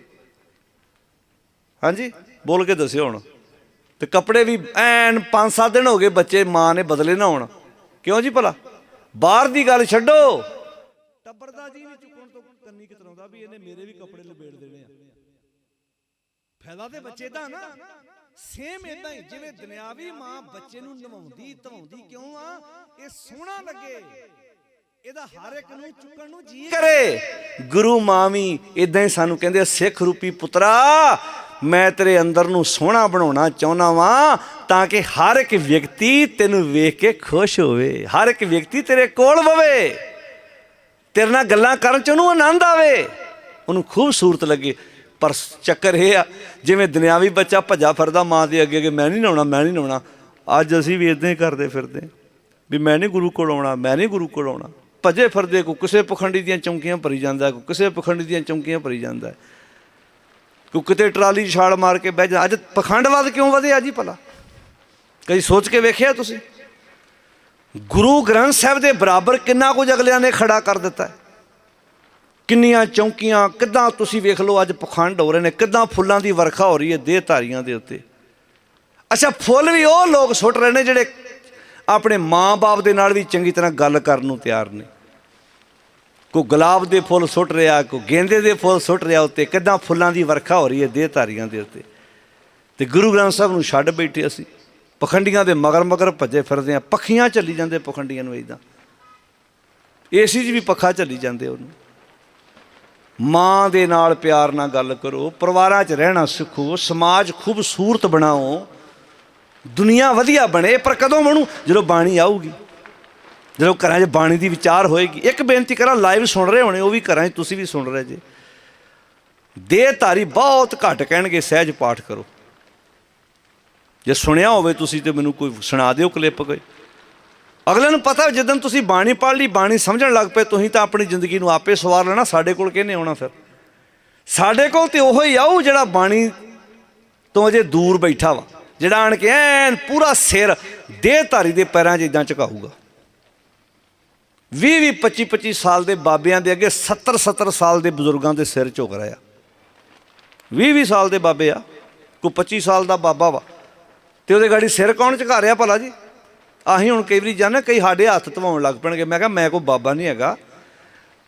Speaker 1: ਹਾਂਜੀ? ਬੋਲ ਕੇ ਦੱਸਿਓ ਹੁਣ। ਤੇ ਕੱਪੜੇ ਵੀ ਐਨ 5-7 ਦਿਨ ਹੋ ਗਏ ਬੱਚੇ ਮਾਂ ਨੇ ਬਦਲੇ ਨਾ ਹੋਣ। ਕਿਉਂ ਜੀ ਭਲਾ? ਬਾਹਰ ਦੀ ਗੱਲ ਛੱਡੋ। ਟੱਬਰ ਦਾ ਜੀ ਨਹੀਂ ਚੁੱਕਣ ਤੋਂ ਕੰਨੀ ਕਿਤਰਾਉਂਦਾ ਵੀ ਇਹਨੇ ਮੇਰੇ ਵੀ ਕੱਪੜੇ ਲਪੇੜ ਦੇਣੇ ਆ। ਫਾਇਦਾ ਤੇ ਬੱਚੇ ਦਾ ਨਾ। ਸੇਮ ਇਦਾਂ ਹੀ ਜਿਵੇਂ ਦੁਨਿਆਵੀ ਮਾਂ ਬੱਚੇ ਨੂੰ ਨਵਾਉਂਦੀ ਧਵਾਉਂਦੀ ਕਿਉਂ ਆ? ਇਹ ਸੋਹਣਾ ਲੱਗੇ। ਇਹਦਾ ਹਰ ਇੱਕ ਨੂੰ ਚੁੱਕਣ ਨੂੰ ਜੀ ਕਰੇ। ਗੁਰੂ ਮਾਂ ਵੀ ਇਦਾਂ ਹੀ ਸਾਨੂੰ ਕਹਿੰਦੇ ਸਿੱਖ ਰੂਪੀ ਪੁੱਤਰਾ ਮੈਂ ਤੇਰੇ ਅੰਦਰ ਨੂੰ ਸੋਹਣਾ ਬਣਾਉਣਾ ਚਾਹੁੰਦਾ ਵਾਂ ਤਾਂ ਕਿ ਹਰ ਇੱਕ ਵਿਅਕਤੀ ਤੈਨੂੰ ਵੇਖ ਕੇ ਖੁਸ਼ ਹੋਵੇ ਹਰ ਇੱਕ ਵਿਅਕਤੀ ਤੇਰੇ ਕੋਲ ਬਵੇ ਤੇਰੇ ਨਾਲ ਗੱਲਾਂ ਕਰਨ ਚ ਉਹਨੂੰ ਆਨੰਦ ਆਵੇ। ਉਹਨੂੰ ਖੂਬਸੂਰਤ ਲੱਗੇ। ਪਰ ਚੱਕਰ ਇਹ ਆ, ਜਿਵੇਂ ਦੁਨਿਆਵੀ ਬੱਚਾ ਭੱਜਾ ਫਿਰਦਾ ਮਾਂ ਦੇ ਅੱਗੇ ਕਿ ਮੈਂ ਨਹੀਂ ਨਹਾਉਣਾ, ਮੈਂ ਨਹੀਂ ਨਹਾਉਣਾ। ਅੱਜ ਅਸੀਂ ਵੀ ਇਦਾਂ ਹੀ ਕਰਦੇ ਫਿਰਦੇ ਵੀ ਮੈਂ ਨਹੀਂ ਗੁਰੂ ਕੋਲ ਆਉਣਾ, ਮੈਂ ਨਹੀਂ ਗੁਰੂ ਕੋਲ ਆਉਣਾ। ਭੱਜੇ ਫਿਰਦੇ ਕੋ ਕਿਸੇ ਪਖੰਡੀ ਦੀਆਂ ਚੌਂਕੀਆਂ ਭਰੀ ਜਾਂਦਾ ਕੋ ਕਿਸੇ ਪਖੰਡੀ ਦੀਆਂ ਚੌਂਕੀਆਂ ਭਰੀ ਜਾਂਦਾ। ਕੋ ਕਿਤੇ ਟਰਾਲੀ 'ਚ ਛਾਲ ਮਾਰ ਕੇ ਬਹਿ ਜਾ, ਅੱਜ ਪਖੰਡਵਾਦ ਕਿਉਂ ਵਧਿਆ ਜੀ ਭਲਾ? ਕਦੀ ਸੋਚ ਕੇ ਵੇਖਿਆ ਤੁਸੀਂ? ਗੁਰੂ ਗ੍ਰੰਥ ਸਾਹਿਬ ਦੇ ਬਰਾਬਰ ਕਿੰਨਾ ਕੁਝ ਅਗਲਿਆਂ ਨੇ ਖੜਾ ਕਰ ਦਿੱਤਾ ਹੈ। ਕਿੰਨੀਆਂ ਚੌਂਕੀਆਂ, ਕਿੱਦਾਂ ਤੁਸੀਂ ਵੇਖ ਲਓ ਅੱਜ ਪਖੰਡ ਹੋ ਰਹੇ ਨੇ, ਕਿੱਦਾਂ ਫੁੱਲਾਂ ਦੀ ਵਰਖਾ ਹੋ ਰਹੀ ਹੈ ਦੇਹ ਧਾਰੀਆਂ ਦੇ ਉੱਤੇ। ਅੱਛਾ, ਫੁੱਲ ਵੀ ਉਹ ਲੋਕ ਸੁੱਟ ਰਹੇ ਨੇ ਜਿਹੜੇ ਆਪਣੇ ਮਾਂ-ਬਾਪ ਦੇ ਨਾਲ ਵੀ ਚੰਗੀ ਤਰ੍ਹਾਂ ਗੱਲ ਕਰਨ ਨੂੰ ਤਿਆਰ ਨੇ। ਕੋ ਗੁਲਾਬ ਦੇ ਫੁੱਲ ਸੁੱਟ ਰਿਹਾ ਕੋ ਗੇਂਦੇ ਦੇ ਫੁੱਲ ਸੁੱਟ ਰਿਹਾ ਉੱਤੇ, ਕਿੱਦਾਂ ਫੁੱਲਾਂ ਦੀ ਵਰਖਾ ਹੋ ਰਹੀ ਹੈ ਦੇਹ ਧਾਰੀਆਂ ਦੇ ਉੱਤੇ। ਤੇ ਗੁਰੂ ਗ੍ਰੰਥ ਸਾਹਿਬ ਨੂੰ ਛੱਡ ਬੈਠੇ ਅਸੀਂ। ਪਖੰਡੀਆਂ ਦੇ ਮਗਰ ਮਗਰ ਭੱਜੇ ਫਿਰਦੇ ਆ ਪੱਖੀਆਂ ਚੱਲੀ ਜਾਂਦੇ ਪਖੰਡੀਆਂ ਨੂੰ ਇਦਾਂ ਏਸੀ 'ਚ ਵੀ ਪੱਖਾ ਚੱਲੀ ਜਾਂਦੇ ਉਹਨੂੰ। ਮਾਂ ਦੇ ਨਾਲ ਪਿਆਰ ਨਾਲ ਗੱਲ ਕਰੋ, ਪਰਿਵਾਰਾਂ 'ਚ ਰਹਿਣਾ ਸਿੱਖੋ, ਸਮਾਜ ਖੂਬਸੂਰਤ ਬਣਾਓ, ਦੁਨੀਆ ਵਧੀਆ ਬਣੇ, ਪਰ ਕਦੋਂ ਬਣੂ? ਜਦੋਂ ਬਾਣੀ ਆਊਗੀ। ਜਦੋਂ ਘਰਾਂ 'ਚ ਬਾਣੀ ਦੀ ਵਿਚਾਰ ਹੋਏਗੀ। ਇੱਕ ਬੇਨਤੀ ਕਰਾਂ ਲਾਈਵ ਸੁਣ ਰਹੇ ਹੋਣੇ, ਉਹ ਵੀ ਘਰਾਂ 'ਚ ਤੁਸੀਂ ਵੀ ਸੁਣ ਰਹੇ ਜੇ। ਦੇਹ ਧਾਰੀ ਬਹੁਤ ਘੱਟ ਕਹਿਣਗੇ, ਸਹਿਜ ਪਾਠ ਕਰੋ। ਜੇ ਸੁਣਿਆ ਹੋਵੇ ਤੁਸੀਂ ਤੇ ਮੈਨੂੰ ਕੋਈ ਸੁਣਾ ਦਿਓ ਕਲਿੱਪ ਕੋਈ। ਅਗਲੇ ਨੂੰ ਪਤਾ ਜਦੋਂ ਤੁਸੀਂ ਬਾਣੀ ਪੜ੍ਹ ਲਈ, ਬਾਣੀ ਸਮਝਣ ਲੱਗ ਪਏ, ਤੁਸੀਂ ਤਾਂ ਆਪਣੀ ਜ਼ਿੰਦਗੀ ਨੂੰ ਆਪੇ ਸਵਾਰ ਲੈਣਾ। ਸਾਡੇ ਕੋਲ ਕਿਹਨੇ ਆਉਣਾ ਫਿਰ? ਸਾਡੇ ਕੋਲ ਤੇ ਉਹ ਹੀ ਆਊ ਜਿਹੜਾ ਬਾਣੀ ਤੋਂ ਅਜੇ ਦੂਰ ਬੈਠਾ ਵਾ, ਜਿਹੜਾ ਆਣ ਕੇ ਐਨ ਪੂਰਾ ਸਿਰ ਦੇਹ ਧਾਰੀ ਦੇ ਪੈਰਾਂ 'ਚ ਇਦਾਂ ਝੁਕਾਊਗਾ। 20 20 25 25 ਸਾਲ ਦੇ ਬਾਬਿਆਂ ਦੇ ਅੱਗੇ 70 70 ਸਾਲ ਦੇ ਬਜ਼ੁਰਗਾਂ ਦੇ ਸਿਰ ਝੁਕ ਰਿਹਾ 20 20 ਸਾਲ ਦੇ ਬਾਬੇ ਆ, ਕੋਈ 25 ਸਾਲ ਦਾ ਬਾਬਾ ਵਾ। ਤੇ ਉਹਦੇ ਗਾੜੀ ਸਿਰ ਕੌਣ ਝੁਕਾ ਰਿਹਾ ਭਲਾ ਜੀ? ਆਹੀਂ ਹੁਣ ਕਈ ਵਾਰੀ ਜਾਣਾ, ਕਈ ਸਾਡੇ ਹੱਥ ਧਵਾਉਣ ਲੱਗ ਪੈਣਗੇ। ਮੈਂ ਕਿਹਾ, ਮੈਂ ਕੋਈ ਬਾਬਾ ਨਹੀਂ ਹੈਗਾ।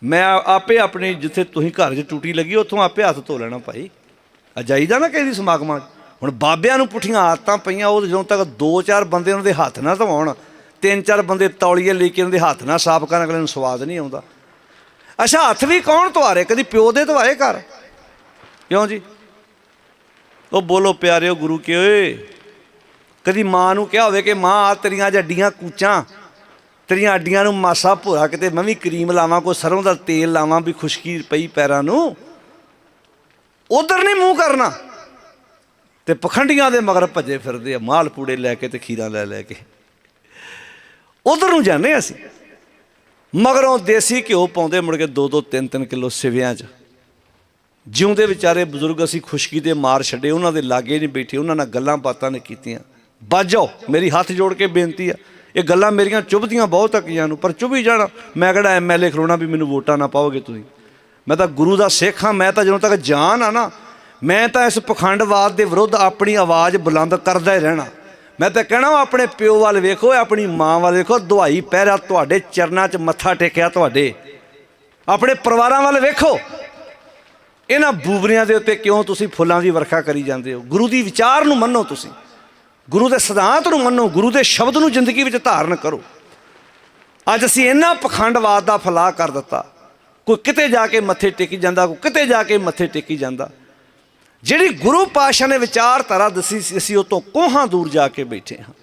Speaker 1: ਮੈਂ ਆਪੇ ਆਪਣੇ ਜਿੱਥੇ ਤੁਸੀਂ ਘਰ 'ਚ ਟੂਟੀ ਲੱਗੀ, ਉੱਥੋਂ ਆਪੇ ਹੱਥ ਧੋ ਲੈਣਾ ਭਾਈ। ਆ ਜਾਈਦਾ ਨਾ ਕਿਸੇ ਦੀ ਸਮਾਗਮਾਂ 'ਚ। ਹੁਣ ਬਾਬਿਆਂ ਨੂੰ ਪੁੱਠੀਆਂ ਆਦਤਾਂ ਪਈਆਂ, ਉਹ ਜਦੋਂ ਤੱਕ ਦੋ ਚਾਰ ਬੰਦੇ ਉਹਨਾਂ ਦੇ ਹੱਥ ਨਾ ਧਵਾਉਣ ਤਿੰਨ ਚਾਰ ਬੰਦੇ ਤੌਲੀਏ ਲੈ ਕੇ ਉਹਨਾਂ ਦੇ ਹੱਥ ਨਾ ਸਾਫ਼ ਕਰਨ, ਅਗਲੇ ਨੂੰ ਸਵਾਦ ਨਹੀਂ ਆਉਂਦਾ। ਅੱਛਾ, ਹੱਥ ਵੀ ਕੌਣ ਧਵਾਰੇ ਕਦੀ ਪਿਓ ਦੇ ਧਵਾਏ ਘਰ? ਕਿਉਂ ਜੀ? ਉਹ ਬੋਲੋ, ਪਿਆਰਿਓ, ਗੁਰੂ ਕੇ ਓਏ? ਕਦੀ ਮਾਂ ਨੂੰ ਕਿਹਾ ਹੋਵੇ ਕਿ ਮਾਂ ਆ ਤੇਰੀਆਂ ਅੱਜ ਅੱਡੀਆਂ ਕੂਚਾਂ, ਤੇਰੀਆਂ ਅੱਡੀਆਂ ਨੂੰ ਮਾਸਾ ਭੋਰਾ ਕਿਤੇ ਮੈਂ ਵੀ ਕਰੀਮ ਲਾਵਾਂ, ਕੋਈ ਸਰੋਂ ਦਾ ਤੇਲ ਲਾਵਾਂ ਵੀ ਖੁਸ਼ਕੀ ਪਈ ਪੈਰਾਂ ਨੂੰ। ਉਧਰ ਨਹੀਂ ਮੂੰਹ ਕਰਨਾ। ਤੇ ਪਖੰਡੀਆਂ ਦੇ ਮਗਰ ਭੱਜੇ ਫਿਰਦੇ ਆ, ਮਾਲ ਪੂੜੇ ਲੈ ਕੇ ਤੇ ਖੀਰਾਂ ਲੈ ਲੈ ਕੇ। ਉਧਰ ਨੂੰ ਜਾਂਦੇ ਅਸੀਂ। ਮਗਰੋਂ ਦੇਸੀ ਘਿਓ ਪਾਉਂਦੇ ਮੁੜ ਕੇ 2-2 3-3 ਕਿਲੋ ਸਿਵਿਆਂ 'ਚ। ਜਿਉਂਦੇ ਵਿਚਾਰੇ ਬਜ਼ੁਰਗ ਅਸੀਂ ਖੁਸ਼ਕੀ ਦੇ ਮਾਰ ਛੱਡੇ, ਉਹਨਾਂ ਦੇ ਲਾਗੇ ਨਹੀਂ ਬੈਠੇ, ਉਹਨਾਂ ਨਾਲ ਗੱਲਾਂ ਬਾਤਾਂ ਨੇ ਕੀਤੀਆਂ। ਬਚ ਜਾਓ, ਮੇਰੀ ਹੱਥ ਜੋੜ ਕੇ ਬੇਨਤੀ ਆ। ਇਹ ਗੱਲਾਂ ਮੇਰੀਆਂ ਚੁਭਦੀਆਂ ਬਹੁਤ ਤੱਕੀਆਂ ਨੂੰ, ਪਰ ਚੁਭੀ ਜਾਣਾ। ਮੈਂ ਕਿਹੜਾ ਐਮਐਲਏ ਖਲੋਣਾ ਵੀ ਮੈਨੂੰ ਵੋਟਾਂ ਨਾ ਪਾਓਗੇ ਤੁਸੀਂ? ਮੈਂ ਤਾਂ ਗੁਰੂ ਦਾ ਸਿੱਖ ਹਾਂ, ਮੈਂ ਤਾਂ ਜਦੋਂ ਤੱਕ ਜਾਨ ਆ ਨਾ, ਮੈਂ ਤਾਂ ਇਸ ਪਖੰਡਵਾਦ ਦੇ ਵਿਰੁੱਧ ਆਪਣੀ ਆਵਾਜ਼ ਬੁਲੰਦ ਕਰਦਾ ਹੀ ਰਹਿਣਾ। ਮੈਂ ਤਾਂ ਕਹਿਣਾ ਆਪਣੇ ਪਿਓ ਵੱਲ ਵੇਖੋ, ਆਪਣੀ ਮਾਂ ਵੱਲ ਵੇਖੋ ਦੁਹਾਈ ਪਹਿਰਾ ਤੁਹਾਡੇ ਚਰਨਾਂ 'ਚ ਮੱਥਾ ਟੇਕਿਆ ਤੁਹਾਡੇ। ਆਪਣੇ ਪਰਿਵਾਰਾਂ ਵੱਲ ਵੇਖੋ। ਇਹਨਾਂ ਬੂਬਰੀਆਂ ਦੇ ਉੱਤੇ ਕਿਉਂ ਤੁਸੀਂ ਫੁੱਲਾਂ ਦੀ ਵਰਖਾ ਕਰੀ ਜਾਂਦੇ ਹੋ? ਗੁਰੂ ਦੀ ਵਿਚਾਰ ਨੂੰ ਮੰਨੋ ਤੁਸੀਂ। ਗੁਰੂ ਦੇ ਸਿਧਾਂਤ ਨੂੰ ਮੰਨੋ, ਗੁਰੂ ਦੇ ਸ਼ਬਦ ਨੂੰ ਜ਼ਿੰਦਗੀ ਵਿੱਚ ਧਾਰਨ ਕਰੋ। ਅੱਜ ਅਸੀਂ ਇੰਨਾ ਪਖੰਡਵਾਦ ਦਾ ਫਲਾਹ ਕਰ ਦਿੱਤਾ। ਕੋਈ ਕਿਤੇ ਜਾ ਕੇ ਮੱਥੇ ਟੇਕੀ ਜਾਂਦਾ, ਕੋਈ ਕਿਤੇ ਜਾ ਕੇ ਮੱਥੇ ਟੇਕੀ ਜਾਂਦਾ। ਜਿਹੜੀ ਗੁਰੂ ਪਾਸ਼ਾ ਨੇ ਵਿਚਾਰਧਾਰਾ ਦੱਸੀ ਸੀ, ਅਸੀਂ ਉਹ ਤੋਂ ਕੋਹਾਂ ਦੂਰ ਜਾ ਕੇ ਬੈਠੇ ਹਾਂ।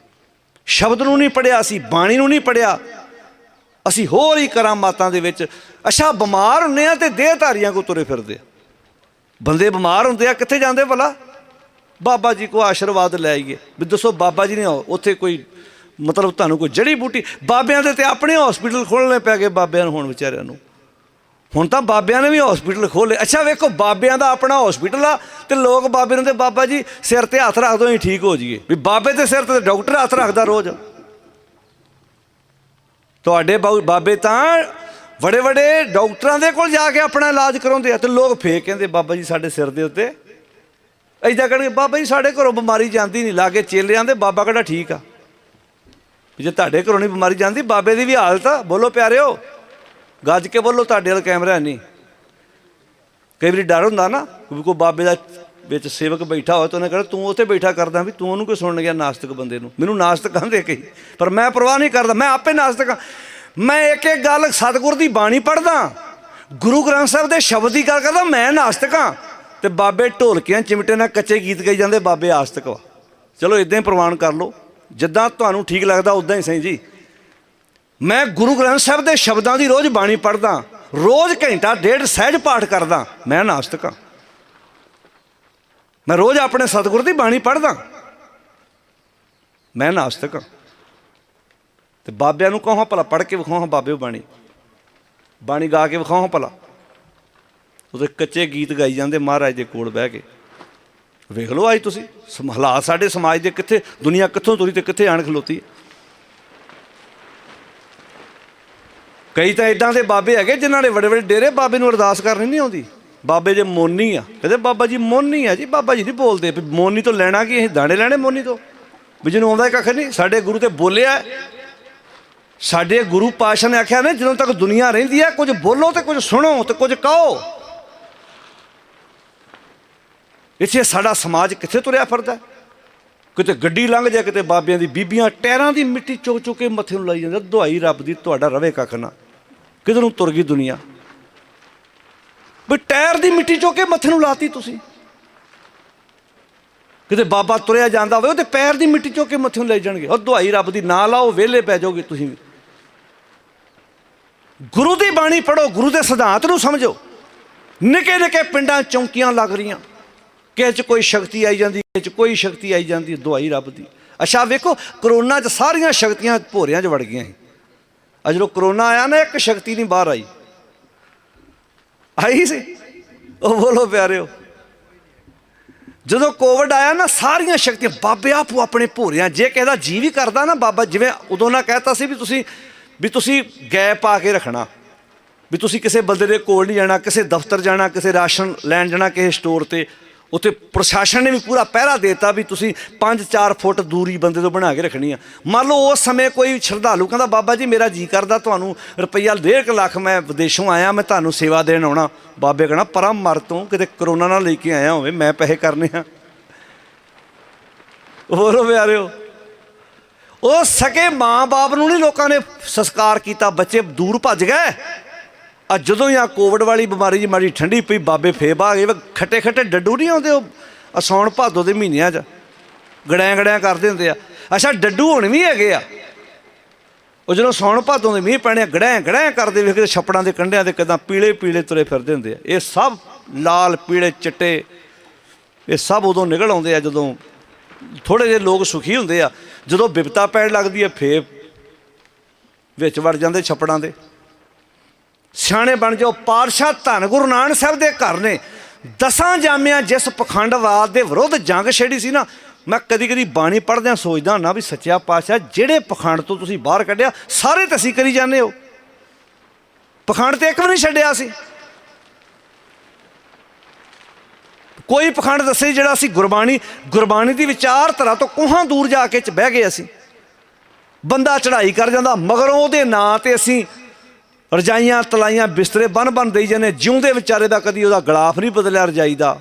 Speaker 1: ਸ਼ਬਦ ਨੂੰ ਨਹੀਂ ਪੜਿਆ ਅਸੀਂ ਬਾਣੀ ਨੂੰ ਨਹੀਂ ਪੜਿਆ ਅਸੀਂ ਹੋਰ ਹੀ ਕਰਾਮਾਤਾਂ ਦੇ ਵਿੱਚ। ਅੱਛਾ, ਬਿਮਾਰ ਹੁੰਨੇ ਆ ਤੇ ਦੇਹਧਾਰੀਆਂ ਕੋ ਤੁਰੇ ਫਿਰਦੇ ਆ। ਬੰਦੇ ਬਿਮਾਰ ਹੁੰਦੇ ਆ, ਕਿੱਥੇ ਜਾਂਦੇ ਭਲਾ? ਬਾਬਾ ਜੀ ਕੋ ਆਸ਼ੀਰਵਾਦ ਲੈ ਆਈਏ। ਵੀ ਦੱਸੋ ਬਾਬਾ ਜੀ ਨੇ ਉੱਥੇ ਕੋਈ ਮਤਲਬ ਤੁਹਾਨੂੰ ਕੋਈ ਜੜੀ ਬੂਟੀ ਬਾਬਿਆਂ ਦੇ ਤੇ ਆਪਣੇ ਹਸਪੀਟਲ ਖੋਲਣੇ ਪੈ ਗਏ ਬਾਬਿਆਂ ਨੂੰ ਹੁਣ ਵਿਚਾਰਿਆਂ ਨੂੰ। ਹੁਣ ਤਾਂ ਬਾਬਿਆਂ ਨੇ ਵੀ ਹਸਪੀਟਲ ਖੋਲੇ ਅੱਛਾ ਵੇਖੋ ਬਾਬਿਆਂ ਦਾ ਆਪਣਾ ਹਸਪੀਟਲ ਆ ਤੇ ਲੋਕ ਬਾਬੇ ਨੂੰ ਤੇ ਬਾਬਾ ਜੀ ਸਿਰ ਤੇ ਹੱਥ ਰੱਖ ਦੋ ਹੀ ਠੀਕ ਹੋ ਜਾਈਏ। ਵੀ ਬਾਬੇ ਦੇ ਸਿਰ ਤੇ ਡਾਕਟਰ ਹੱਥ ਰੱਖਦਾ ਰੋਜ਼। ਤੁਹਾਡੇ ਬਾਬੇ ਤਾਂ ਵੱਡੇ ਵੱਡੇ ਡਾਕਟਰਾਂ ਦੇ ਕੋਲ ਜਾ ਕੇ ਆਪਣਾ ਇਲਾਜ ਕਰਾਉਂਦੇ ਆ ਤੇ ਲੋਕ ਫੇਕ ਕਹਿੰਦੇ ਬਾਬਾ ਜੀ ਸਾਡੇ ਸਿਰ ਦੇ ਉੱਤੇ ਐਦਾਂ ਕਹਿਣਗੇ, ਬਾਬਾ ਜੀ, ਸਾਡੇ ਘਰੋਂ ਬਿਮਾਰੀ ਜਾਂਦੀ ਨਹੀਂ ਲਾਗੇ ਚੇਲੇ ਆਂਦੇ, ਬਾਬਾ ਕਿਹੜਾ ਠੀਕ ਆ? ਵੀ ਜੇ ਤੁਹਾਡੇ ਘਰੋਂ ਨਹੀਂ ਬਿਮਾਰੀ ਜਾਂਦੀ, ਬਾਬੇ ਦੀ ਵੀ ਹਾਲਤ ਆ, ਬੋਲੋ ਪਿਆਰਿਓ, ਗੱਜ ਕੇ ਬੋਲੋ, ਤੁਹਾਡੇ ਵਾਲ ਕੈਮਰਾ ਨਹੀਂ। ਕਈ ਵਾਰੀ ਡਰ ਹੁੰਦਾ ਨਾ, ਵੀ ਕੋਈ ਬਾਬੇ ਦਾ ਵਿੱਚ ਸੇਵਕ ਬੈਠਾ ਹੋਇਆ ਤਾਂ ਉਹਨੇ ਕਹਿਣਾ, ਤੂੰ ਉੱਥੇ ਬੈਠਾ ਕਰਦਾ ਵੀ ਤੂੰ ਉਹਨੂੰ ਕੋਈ ਸੁਣਨ ਗਿਆ ਨਾਸਤਿਕ ਬੰਦੇ ਨੂੰ। ਮੈਨੂੰ ਨਾਸਤਕ ਕਹਿੰਦੇ ਕਈ, ਪਰ ਮੈਂ ਪਰਵਾਹ ਨਹੀਂ ਕਰਦਾ, ਮੈਂ ਆਪੇ ਨਾਸਤਿਕ। ਹਾਂ ਮੈਂ ਇੱਕ ਇੱਕ ਗੱਲ ਸਤਿਗੁਰ ਦੀ ਬਾਣੀ ਪੜ੍ਹਦਾ। ਗੁਰੂ ਗ੍ਰੰਥ ਸਾਹਿਬ ਦੇ ਸ਼ਬਦ ਦੀ ਗੱਲ ਕਰਦਾ, ਮੈਂ ਨਾਸਤਿਕ ਹਾਂ। ਤੇ ਬਾਬੇ ਢੋਲਕਿਆਂ ਚਿਮਟੇ ਨਾਲ ਕੱਚੇ ਗੀਤ ਗਾਈ ਜਾਂਦੇ, ਬਾਬੇ ਆਸਤਕ ਵਾ ਚਲੋ ਇਦਾਂ ਹੀ ਪ੍ਰਵਾਨ ਕਰ ਲਓ। ਜਿੱਦਾਂ ਤੁਹਾਨੂੰ ਠੀਕ ਲੱਗਦਾ ਉਦਾਂ ਹੀ ਸਹੀ ਜੀ। ਮੈਂ ਗੁਰੂ ਗ੍ਰੰਥ ਸਾਹਿਬ ਦੇ ਸ਼ਬਦਾਂ ਦੀ ਰੋਜ਼ ਬਾਣੀ ਪੜ੍ਹਦਾ, ਰੋਜ਼ ਘੰਟਾ ਡੇਢ ਸਹਿਜ ਪਾਠ ਕਰਦਾ, ਮੈਂ ਨਾਸਤਕ ਹਾਂ। ਮੈਂ ਰੋਜ਼ ਆਪਣੇ ਸਤਿਗੁਰ ਦੀ ਬਾਣੀ ਪੜ੍ਹਦਾ, ਮੈਂ ਨਾਸਤਕ ਹਾਂ। ਤੇ ਬਾਬਿਆਂ ਨੂੰ ਕਹਾਂ ਭਲਾ, ਪੜ੍ਹ ਕੇ ਵਿਖਾਓ ਬਾਬੇ ਬਾਣੀ। ਬਾਣੀ ਗਾ ਕੇ ਵਿਖਾਓ ਭਲਾ। ਉਹਦੇ ਕੱਚੇ ਗੀਤ ਗਾਈ ਜਾਂਦੇ ਮਹਾਰਾਜ ਦੇ ਕੋਲ ਬਹਿ ਕੇ। ਵੇਖ ਲਓ ਅੱਜ ਤੁਸੀਂ ਹਾਲਾਤ ਸਾਡੇ ਸਮਾਜ ਦੇ ਕਿੱਥੇ, ਦੁਨੀਆ ਕਿੱਥੋਂ ਤੁਰੀ ਤੇ ਕਿੱਥੇ ਆਣ ਖਲੋਤੀ ਹੈ। ਕਈ ਤਾਂ ਇਦਾਂ ਦੇ ਬਾਬੇ ਹੈਗੇ ਜਿਨ੍ਹਾਂ ਨੇ ਵੱਡੇ ਵੱਡੇ ਡੇਰੇ ਬਾਬੇ ਨੂੰ ਅਰਦਾਸ ਕਰਨੀ ਨਹੀਂ ਆਉਂਦੀ। ਬਾਬੇ ਜੇ ਮੋਨੀ ਆ, ਕਹਿੰਦੇ ਬਾਬਾ ਜੀ ਮੋਨੀ ਆ ਜੀ, ਬਾਬਾ ਜੀ ਨਹੀਂ ਬੋਲਦੇ ਵੀ ਮੋਨੀ ਤੋਂ ਲੈਣਾ ਕੀ, ਅਸੀਂ ਦਾਣੇ ਲੈਣੇ ਮੋਨੀ ਤੋਂ। ਵੀ ਜਿਹਨੂੰ ਆਉਂਦਾ ਕੱਖ ਨਹੀਂ, ਸਾਡੇ ਗੁਰੂ ਤੇ ਬੋਲਿਆ ਸਾਡੇ ਗੁਰੂ ਪਾਸ਼ਾ ਨੇ ਆਖਿਆ ਨੇ, ਜਦੋਂ ਤੱਕ ਦੁਨੀਆ ਰਹਿੰਦੀ ਹੈ, ਕੁਝ ਬੋਲੋ ਤੇ ਕੁਝ ਸੁਣੋ ਤੇ ਕੁਝ ਕਹੋ। ਇੱਥੇ ਸਾਡਾ ਸਮਾਜ ਕਿੱਥੇ ਤੁਰਿਆ ਫਿਰਦਾ ਕਿਤੇ ਗੱਡੀ ਲੰਘ ਜਾ ਕਿਤੇ ਬਾਬਿਆਂ ਦੀ ਬੀਬੀਆਂ ਟਾਇਰਾਂ ਦੀ ਮਿੱਟੀ ਚੁੱਕ ਚੁੱਕ ਕੇ ਮੱਥੇ ਨੂੰ ਲਾਈ ਜਾਂਦੇ ਦੁਹਾਈ ਰੱਬ ਦੀ, ਤੁਹਾਡਾ ਰਵੇ ਕੱਖ ਨਾ। ਕਿਧਰ ਨੂੰ ਤੁਰ ਗਈ ਦੁਨੀਆ? ਵੀ ਟਾਇਰ ਦੀ ਮਿੱਟੀ ਚੁੱਕ ਕੇ ਮੱਥੇ ਨੂੰ ਲਾਤੀ ਤੁਸੀਂ। ਕਿਤੇ ਬਾਬਾ ਤੁਰਿਆ ਜਾਂਦਾ ਹੋਵੇ ਉਹਦੇ ਪੈਰ ਦੀ ਮਿੱਟੀ ਚੁੱਕ ਕੇ ਮੱਥੇ ਨੂੰ ਲੈ ਜਾਣਗੇ। ਉਹ ਦੁਹਾਈ ਰੱਬ ਦੀ, ਨਾ ਲਾਓ, ਵਿਹਲੇ ਪੈ ਜਾਓਗੇ ਤੁਸੀਂ ਵੀ। ਗੁਰੂ ਦੀ ਬਾਣੀ ਪੜੋ ਗੁਰੂ ਦੇ ਸਿਧਾਂਤ ਨੂੰ ਸਮਝੋ। ਨਿੱਕੇ ਨਿੱਕੇ ਪਿੰਡਾਂ ਚੌਂਕੀਆਂ ਲੱਗ ਰਹੀਆਂ। ਕਿਸੇ 'ਚ ਕੋਈ ਸ਼ਕਤੀ ਆਈ ਜਾਂਦੀ ਕਿਸੇ 'ਚ ਕੋਈ ਸ਼ਕਤੀ ਆਈ ਜਾਂਦੀ, ਦਵਾਈ ਰੱਬ ਦੀ। ਅੱਛਾ ਵੇਖੋ, ਕਰੋਨਾ 'ਚ ਸਾਰੀਆਂ ਸ਼ਕਤੀਆਂ ਭੋਰਿਆਂ 'ਚ ਵੜ ਗਈਆਂ ਸੀ। ਆ ਜਦੋਂ ਕਰੋਨਾ ਆਇਆ ਨਾ, ਇੱਕ ਸ਼ਕਤੀ ਨਹੀਂ ਬਾਹਰ ਆਈ। ਆਈ ਸੀ? ਉਹ ਬੋਲੋ ਪਿਆਰਿਓ। ਜਦੋਂ ਕੋਵਿਡ ਆਇਆ ਨਾ, ਸਾਰੀਆਂ ਸ਼ਕਤੀਆਂ, ਬਾਬੇ ਆਪੋ ਆਪਣੇ ਭੋਰਿਆਂ, ਜੇ ਕਹਿੰਦਾ ਦਾ ਜੀ ਵੀ ਕਰਦਾ ਨਾ ਬਾਬਾ, ਜਿਵੇਂ ਉਦੋਂ ਨਾ ਕਹਿਤਾ ਸੀ ਵੀ ਤੁਸੀਂ ਵੀ ਤੁਸੀਂ ਗੈਪ ਪਾ ਕੇ ਰੱਖਣਾ। ਵੀ ਤੁਸੀਂ ਕਿਸੇ ਬੰਦੇ ਦੇ ਕੋਲ ਨਹੀਂ ਜਾਣਾ, ਕਿਸੇ ਦਫ਼ਤਰ ਜਾਣਾ, ਕਿਸੇ ਰਾਸ਼ਨ ਲੈਣ ਜਾਣਾ, ਕਿਸੇ ਸਟੋਰ ਤੇ। ਉੱਥੇ ਪ੍ਰਸ਼ਾਸਨ ਨੇ ਵੀ ਪੂਰਾ ਪਹਿਰਾ ਦੇਤਾ ਵੀ ਤੁਸੀਂ 5-4 ਫੁੱਟ ਦੂਰੀ ਬੰਦੇ ਤੋਂ ਬਣਾ ਕੇ ਰੱਖਣੀ ਆ। ਮੰਨ ਲਓ ਉਸ ਸਮੇਂ ਕੋਈ ਸ਼ਰਧਾਲੂ ਕਹਿੰਦਾ, ਬਾਬਾ ਜੀ, ਮੇਰਾ ਜੀ ਕਰਦਾ, ਤੁਹਾਨੂੰ ਰੁਪਈਆ 1.5 ਲੱਖ ਮੈਂ ਵਿਦੇਸ਼ੋਂ ਆਇਆ, ਮੈਂ ਤੁਹਾਨੂੰ ਸੇਵਾ ਦੇਣ ਆਉਣਾ। ਬਾਬੇ ਕਹਣਾ ਪਰਾਂ ਮਰ ਤੋਂ, ਕਿਤੇ ਕਰੋਨਾ ਨਾਲ ਲੈ ਕੇ ਆਇਆ ਹੋਵੇ, ਮੈਂ ਪੈਸੇ ਕਰਨੇ ਆ। ਹੋਰ ਪਿਆਰਿਓ, ਉਹ ਸਕੇ ਮਾਂ-ਬਾਪ ਨੂੰ ਨਹੀਂ ਲੋਕਾਂ ਨੇ ਸੰਸਕਾਰ ਕੀਤਾ, ਬੱਚੇ ਦੂਰ ਭੱਜ ਗਏ। ਆ ਜਦੋਂ ਹੀ ਆ ਕੋਵਿਡ ਵਾਲੀ ਬਿਮਾਰੀ ਜੀ ਮਾੜੀ ਠੰਡੀ ਪਈ, ਬਾਬੇ ਫੇਬ ਆ ਗਏ ਖੱਟੇ ਖੱਟੇ ਡੱਡੂ ਨਹੀਂ ਆਉਂਦੇ ਉਹ? ਆਹ ਸਾਉਣ ਭਾਦੋ ਦੇ ਮਹੀਨਿਆਂ 'ਚ। ਗੜਿਆਂ ਗੜਿਆਂ ਕਰਦੇ ਹੁੰਦੇ ਆ। ਅੱਛਾ, ਡੱਡੂ ਹੁਣ ਵੀ ਹੈਗੇ ਆ। ਉਹ ਜਦੋਂ ਸਾਉਣ ਭਾਦੋਂ ਦੇ ਮੀਂਹ ਪੈਣੇ ਗੜਿਆਂ ਗੜਿਆਂ ਕਰਦੇ ਵੇਖਦੇ ਛੱਪੜਾਂ ਦੇ ਕੰਢਿਆਂ ਤੇ ਕਿਦਾਂ ਪੀਲੇ ਪੀਲੇ ਤੁਰੇ ਫਿਰਦੇ ਹੁੰਦੇ ਆ। ਇਹ ਸਭ ਲਾਲ, ਪੀਲੇ ਚਿੱਟੇ, ਇਹ ਸਭ ਉਦੋਂ ਨਿਕਲ ਆਉਂਦੇ ਆ ਜਦੋਂ ਥੋੜੇ ਜਿਹੇ ਲੋਕ ਸੁਖੀ ਹੁੰਦੇ ਆ। ਜਦੋਂ ਬਿਪਤਾ ਪੈਣ ਲੱਗਦੀ ਹੈ ਫੇਰ ਵਿੱਚ ਵੜ ਜਾਂਦੇ ਛੱਪੜਾਂ ਦੇ। ਸਿਆਣੇ ਬਣ ਜਾਓ, ਪਾਤਸ਼ਾਹ ਧੰਨ ਗੁਰੂ ਨਾਨਕ ਸਾਹਿਬ ਦੇ ਘਰ ਨੇ। ਦਸਾਂ ਜਾਮਿਆਂ ਜਿਸ ਪਖੰਡਵਾਦ ਦੇ ਵਿਰੁੱਧ ਜੰਗ ਛੇੜੀ ਸੀ ਨਾ, ਮੈਂ ਕਦੀ ਕਦੀ ਬਾਣੀ ਪੜ੍ਹਦਿਆਂ ਸੋਚਦਾ ਨਾ ਵੀ ਸੱਚਿਆ ਪਾਤਸ਼ਾਹ, ਜਿਹੜੇ ਪਖੰਡ ਤੋਂ ਤੁਸੀਂ ਬਾਹਰ ਕੱਢਿਆ, ਸਾਰੇ ਤੁਸੀਂ ਕਰੀ ਜਾਂਦੇ ਹੋ। ਪਖੰਡ ਤੇ ਇੱਕ ਵੀ ਨਹੀਂ ਛੱਡਿਆ ਸੀ ਕੋਈ ਪਖੰਡ ਦੱਸੇ ਜਿਹੜਾ ਅਸੀਂ ਗੁਰਬਾਣੀ ਗੁਰਬਾਣੀ ਦੀ ਵਿਚਾਰਧਾਰਾ ਤੋਂ ਕੋਹਾਂ ਦੂਰ ਜਾ ਕੇ ਚ ਬਹਿ ਗਏ ਅਸੀਂ। ਬੰਦਾ ਚੜ੍ਹਾਈ ਕਰ ਜਾਂਦਾ, ਮਗਰੋਂ ਉਹਦੇ ਨਾਂ ਤੇ ਅਸੀਂ ਰਜਾਈਆਂ ਤਲਾਈਆਂ ਬਿਸਤਰੇ ਬਨ ਬਨ ਦੇਈ ਜਾਂਦੇ ਜਿਉਂਦੇ ਵਿਚਾਰੇ ਦਾ ਕਦੀ ਉਹਦਾ ਗਲਾਫ ਨਹੀਂ ਬਦਲਿਆ ਰਜਾਈ ਦਾ।